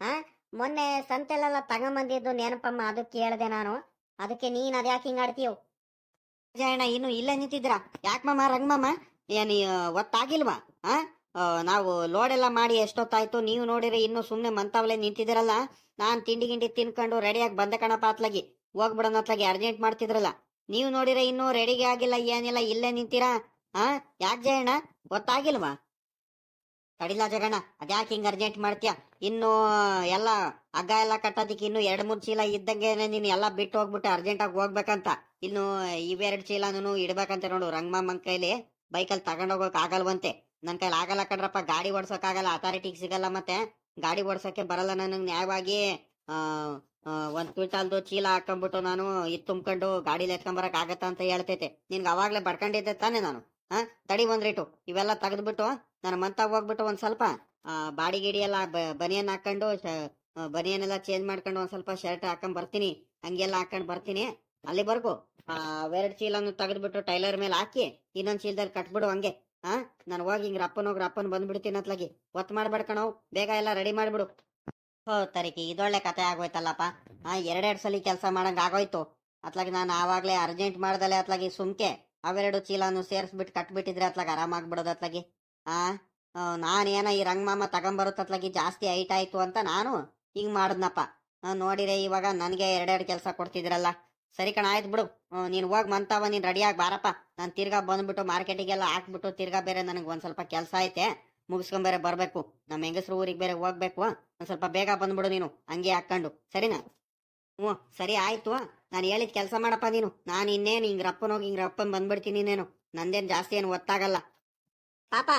ಹಾ ಮೊನ್ನೆ ಸಂತೆಲೆಲ್ಲ ತಗೊಂಬಂದಿದ್ದು ನೆನಪಮ್ಮ ಅದು ಕೇಳ್ದೆ ನಾನು. ಅದಕ್ಕೆ ನೀನ್ ಅದ್ಯಾಕೆ ಹಿಂಗಾಡ್ತೀಯೋ ಜಯಣ್ಣ ಇನ್ನು ಇಲ್ಲೇ ನಿಂತಿದ್ರ ಯಾಕೆ ಮಾಮ ಏನು ಒತ್ತಾಗಿಲ್ವಾ? ಆ, ನಾವು ಲೋಡ್ ಎಲ್ಲ ಮಾಡಿ ಎಷ್ಟೊತ್ತಾಯ್ತು? ನೀವು ನೋಡಿರಿ ಇನ್ನು ಸುಮ್ಮನೆ ಮಂತಾವಲೆ ನಿಂತಿದ್ದೀರಲ್ಲ? ನಾನ್ ತಿಂಡಿ ಗಿಂಡಿ ತಿನ್ಕೊಂಡು ರೆಡಿಯಾಗಿ ಬಂದ ಕಣಪ್ಪ ಅತ್ಲಾಗಿ. ಹೋಗ್ಬಿಡೋಣ ಅತ್ಲಾಗಿ ಅರ್ಜೆಂಟ್ ಮಾಡ್ತಿದ್ರಲ್ಲ. ನೀವು ನೋಡಿರ ಇನ್ನೂ ರೆಡಿಗೆ ಆಗಿಲ್ಲ ಏನಿಲ್ಲ ಇಲ್ಲೇ ನಿಂತೀರಾ? ಆ? ಯಾಕೆ ಜಯಣ್ಣ? ಗೊತ್ತಾಗಿಲ್ವಾ ತಡಿಲ್ಲ ಜಗಣ್ಣ ಅದ್ಯಾಕೆ ಹಿಂಗ್ ಅರ್ಜೆಂಟ್ ಮಾಡ್ತೀಯ? ಇನ್ನು ಎಲ್ಲ ಹಗ್ಗ ಎಲ್ಲ ಕಟ್ಟೋದಿಕ್ಕೆ ಇನ್ನು ಎರಡ್ ಮೂರ್ ಚೀಲ ಇದ್ದಂಗೆ ನೀನು ಎಲ್ಲ ಬಿಟ್ಟು ಹೋಗ್ಬಿಟ್ಟು ಅರ್ಜೆಂಟ್ ಆಗಿ ಹೋಗ್ಬೇಕಂತ. ಇನ್ನು ಇವೆರಡು ಚೀಲನೂ ಇಡ್ಬೇಕಂತ ನೋಡು, ರಂಗಮ್ಮನ್ ಕೈಲಿ ಬೈಕಲ್ಲಿ ತಗೊಂಡೋಗಕ್ ಆಗಲ್ವಂತೆ. ನನ್ ಕೈಲಿ ಆಗಲ್ಲ ಕಣ್ರಪ್ಪ, ಗಾಡಿ ಓಡ್ಸೋಕ್ ಆಗಲ್ಲ ಅಥಾರಿಟಿಗೆ ಸಿಗಲ್ಲ ಮತ್ತೆ. ಗಾಡಿ ಓಡ್ಸೋಕೆ ಬರಲ್ಲ ನನಗೆ ನ್ಯಾಯವಾಗಿ ಒಂದ್ ಕ್ವಿಂಟಾಲ್ದು ಚೀಲ ಹಾಕೊಂಡ್ಬಿಟ್ಟು ನಾನು ಇದ್ ತುಂಬ್ಕೊಂಡು ಗಾಡಿಲಿ ಎತ್ಕೊಂಬರಕ್ ಆಗತ್ತ ಅಂತ ಹೇಳ್ತೈತೆ. ನಿನ್ಗೆ ಅವಾಗ್ಲೇ ಬಡ್ಕೊಂಡಿದ್ದೆ ತಾನೇ ನಾನು? ಹಾ ತಡಿ ಒಂದ್ ರೇಟು ಇವೆಲ್ಲ ತೆಗೆದ್ಬಿಟ್ಟು ನಾನು ಮಂತ ಹೋಗ್ಬಿಟ್ಟು ಒಂದ್ ಸ್ವಲ್ಪ ಬಾಡಿ ಗಿಡಿ ಎಲ್ಲ ಬನಿಯನ್ ಹಾಕೊಂಡು ಬನಿಯನ್ ಎಲ್ಲ ಚೇಂಜ್ ಮಾಡ್ಕೊಂಡು ಒಂದ್ ಸ್ವಲ್ಪ ಶರ್ಟ್ ಹಾಕೊಂಡ್ ಬರ್ತೀನಿ. ಹಂಗೆಲ್ಲ ಹಾಕೊಂಡ್ ಬರ್ತೀನಿ. ಅಲ್ಲಿವರೆಗೂ, ಆ ಎರಡ್ ಚೀಲನ್ನು ತೆಗೆದ್ಬಿಟ್ಟು ಟೈಲರ್ ಮೇಲೆ ಹಾಕಿ, ಇನ್ನೊಂದ್ ಚೀಲದಲ್ಲಿ ಕಟ್ಬಿಡು ಹಂಗೆ ಹಾ ನಾನು ಹೋಗಿ ಹಿಂಗ್ ರಪ್ಪನ್ ಹೋಗಿ ರಪ್ಪನ್ ಬಂದ್ಬಿಡ್ತೀನಿ ಅತ್ಲಾಗಿ. ಒತ್ತು ಮಾಡ್ಬೇಡ್ಕಣೋ ಬೇಗ ಎಲ್ಲ ರೆಡಿ ಮಾಡ್ಬಿಡು. ಹೋ, ತರಿಕಿ, ಇದೊಳ್ಳೆ ಕತೆ ಆಗೋಯ್ತಲ್ಲಪ್ಪ. ಹಾ ಎರಡೆರಡು ಸಲ ಕೆಲಸ ಮಾಡಂಗ ಆಗೋಯ್ತು. ಅತ್ಲಾಗಿ ನಾನು ಆವಾಗ್ಲೇ ಅರ್ಜೆಂಟ್ ಮಾಡ್ದಲೆ ಅತ್ಲಾಗಿ ಸುಮ್ಕೆ ಅವೆರಡು ಚೀಲನು ಸೇರಿಸ್ಬಿಟ್ಟು ಕಟ್ಬಿಟ್ಟಿದ್ರೆ ಅತ್ಲಾಗ ಆರಾಮಾಗ್ಬಿಡೋದು ಅತ್ಲಾಗಿ. ಆ? ನಾನೇನ ಈ ರಂಗಮಾಮ ತಗೊಂಬರುತ್ತತ್ಲಾಗಿ ಜಾಸ್ತಿ ಐಟ್ ಆಯ್ತು ಅಂತ ನಾನು ಹಿಂಗ್ ಮಾಡಿದ್ನಪ್ಪ. ನೋಡಿರೆ, ಇವಾಗ ನನಗೆ ಎರಡೆರಡು ಕೆಲಸ ಕೊಡ್ತಿದ್ರಲ್ಲ. ಸರಿ ಕಣ, ಆಯ್ತು ಬಿಡು. ನೀನು ನೀನ್ ಹೋಗ್ ಮಂತಾವ, ನೀನ್ ರೆಡಿಯಾಗಿ ಬಾರಪ್ಪ. ನಾನು ತಿರ್ಗಾ ಬಂದ್ಬಿಟ್ಟು ಮಾರ್ಕೆಟಿಗೆಲ್ಲ ಹಾಕ್ಬಿಟ್ಟು ತಿರ್ಗಾ ಬೇರೆ ನನಗೆ ಒಂದ್ ಸ್ವಲ್ಪ ಕೆಲಸ ಐತೆ, ಮುಗಿಸ್ಕೊಂಡ್ ಬೇರೆ ಬರ್ಬೇಕು. ನಮ್ಮ ಹೆಂಗಸ್ರು ಊರಿಗೆ ಬೇರೆ ಹೋಗ್ಬೇಕು. ಒಂದ್ ಸ್ವಲ್ಪ ಬೇಗ ಬಂದ್ಬಿಡು ನೀನು, ಹಂಗೆ ಹಾಕೊಂಡು ಸರಿನಾ? ಹ್ಞೂ ಸರಿ ಆಯ್ತು. ನಾನು ಹೇಳಿದ ಕೆಲಸ ಮಾಡಪ್ಪ ನೀನು. ನಾನು ಇನ್ನೇನು ಹಿಂಗ್ ರಪ್ಪನ್ ಹೋಗಿ, ಹಿಂಗ್ ರಪ್ಪನ್ ಬಂದ್ಬಿಡ್ತೀನಿ ನೀನೇನು ನಂದೇನು ಜಾಸ್ತಿ ಏನು ಒತ್ತಾಗಲ್ಲ. ಪಾಪ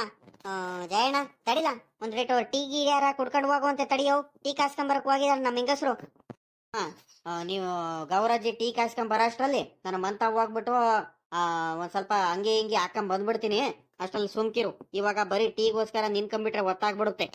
ಜಯಣ್ಣ, ತಡಿಲ. ಒಂದ್ ರೇಟ್ ಟೀ, ಗೀ ಯಾರ ಕುಡ್ಕೊಂಡು ಹೋಗುವಂತೆ ತಡಿಯೋ ಟೀ ಕಾಸ್ಕೊಂಬರಕ್ ಹೋಗಿದಾರ ನಮ್ಮ ಹೆಂಗಸರು. ಹಾ ನೀವು ಗೌರಾಜಿ ಟೀ ಕಾಸ್ಕೊಂಬರ ಬರೋಷ್ಟ್ರಲ್ಲಿ ನನ್ನ ಮಂತ ಹೋಗ್ಬಿಟ್ಟು ಒಂದ್ ಸ್ವಲ್ಪ ಹಂಗೆ ಹಿಂಗೆ ಹಾಕೊಂಡ್ ಬಂದ್ಬಿಡ್ತೀನಿ. ಅಷ್ಟ್ರಲ್ಲಿ ಸುಮ್ಕಿರು. ಇವಾಗ ಬರೀ ಟೀಗೋಸ್ಕರ ನಿನ್ಕೊಂಡ್ಬಿಟ್ರೆ ಒತ್ತಾಗ್ಬಿಡುತ್ತೆ.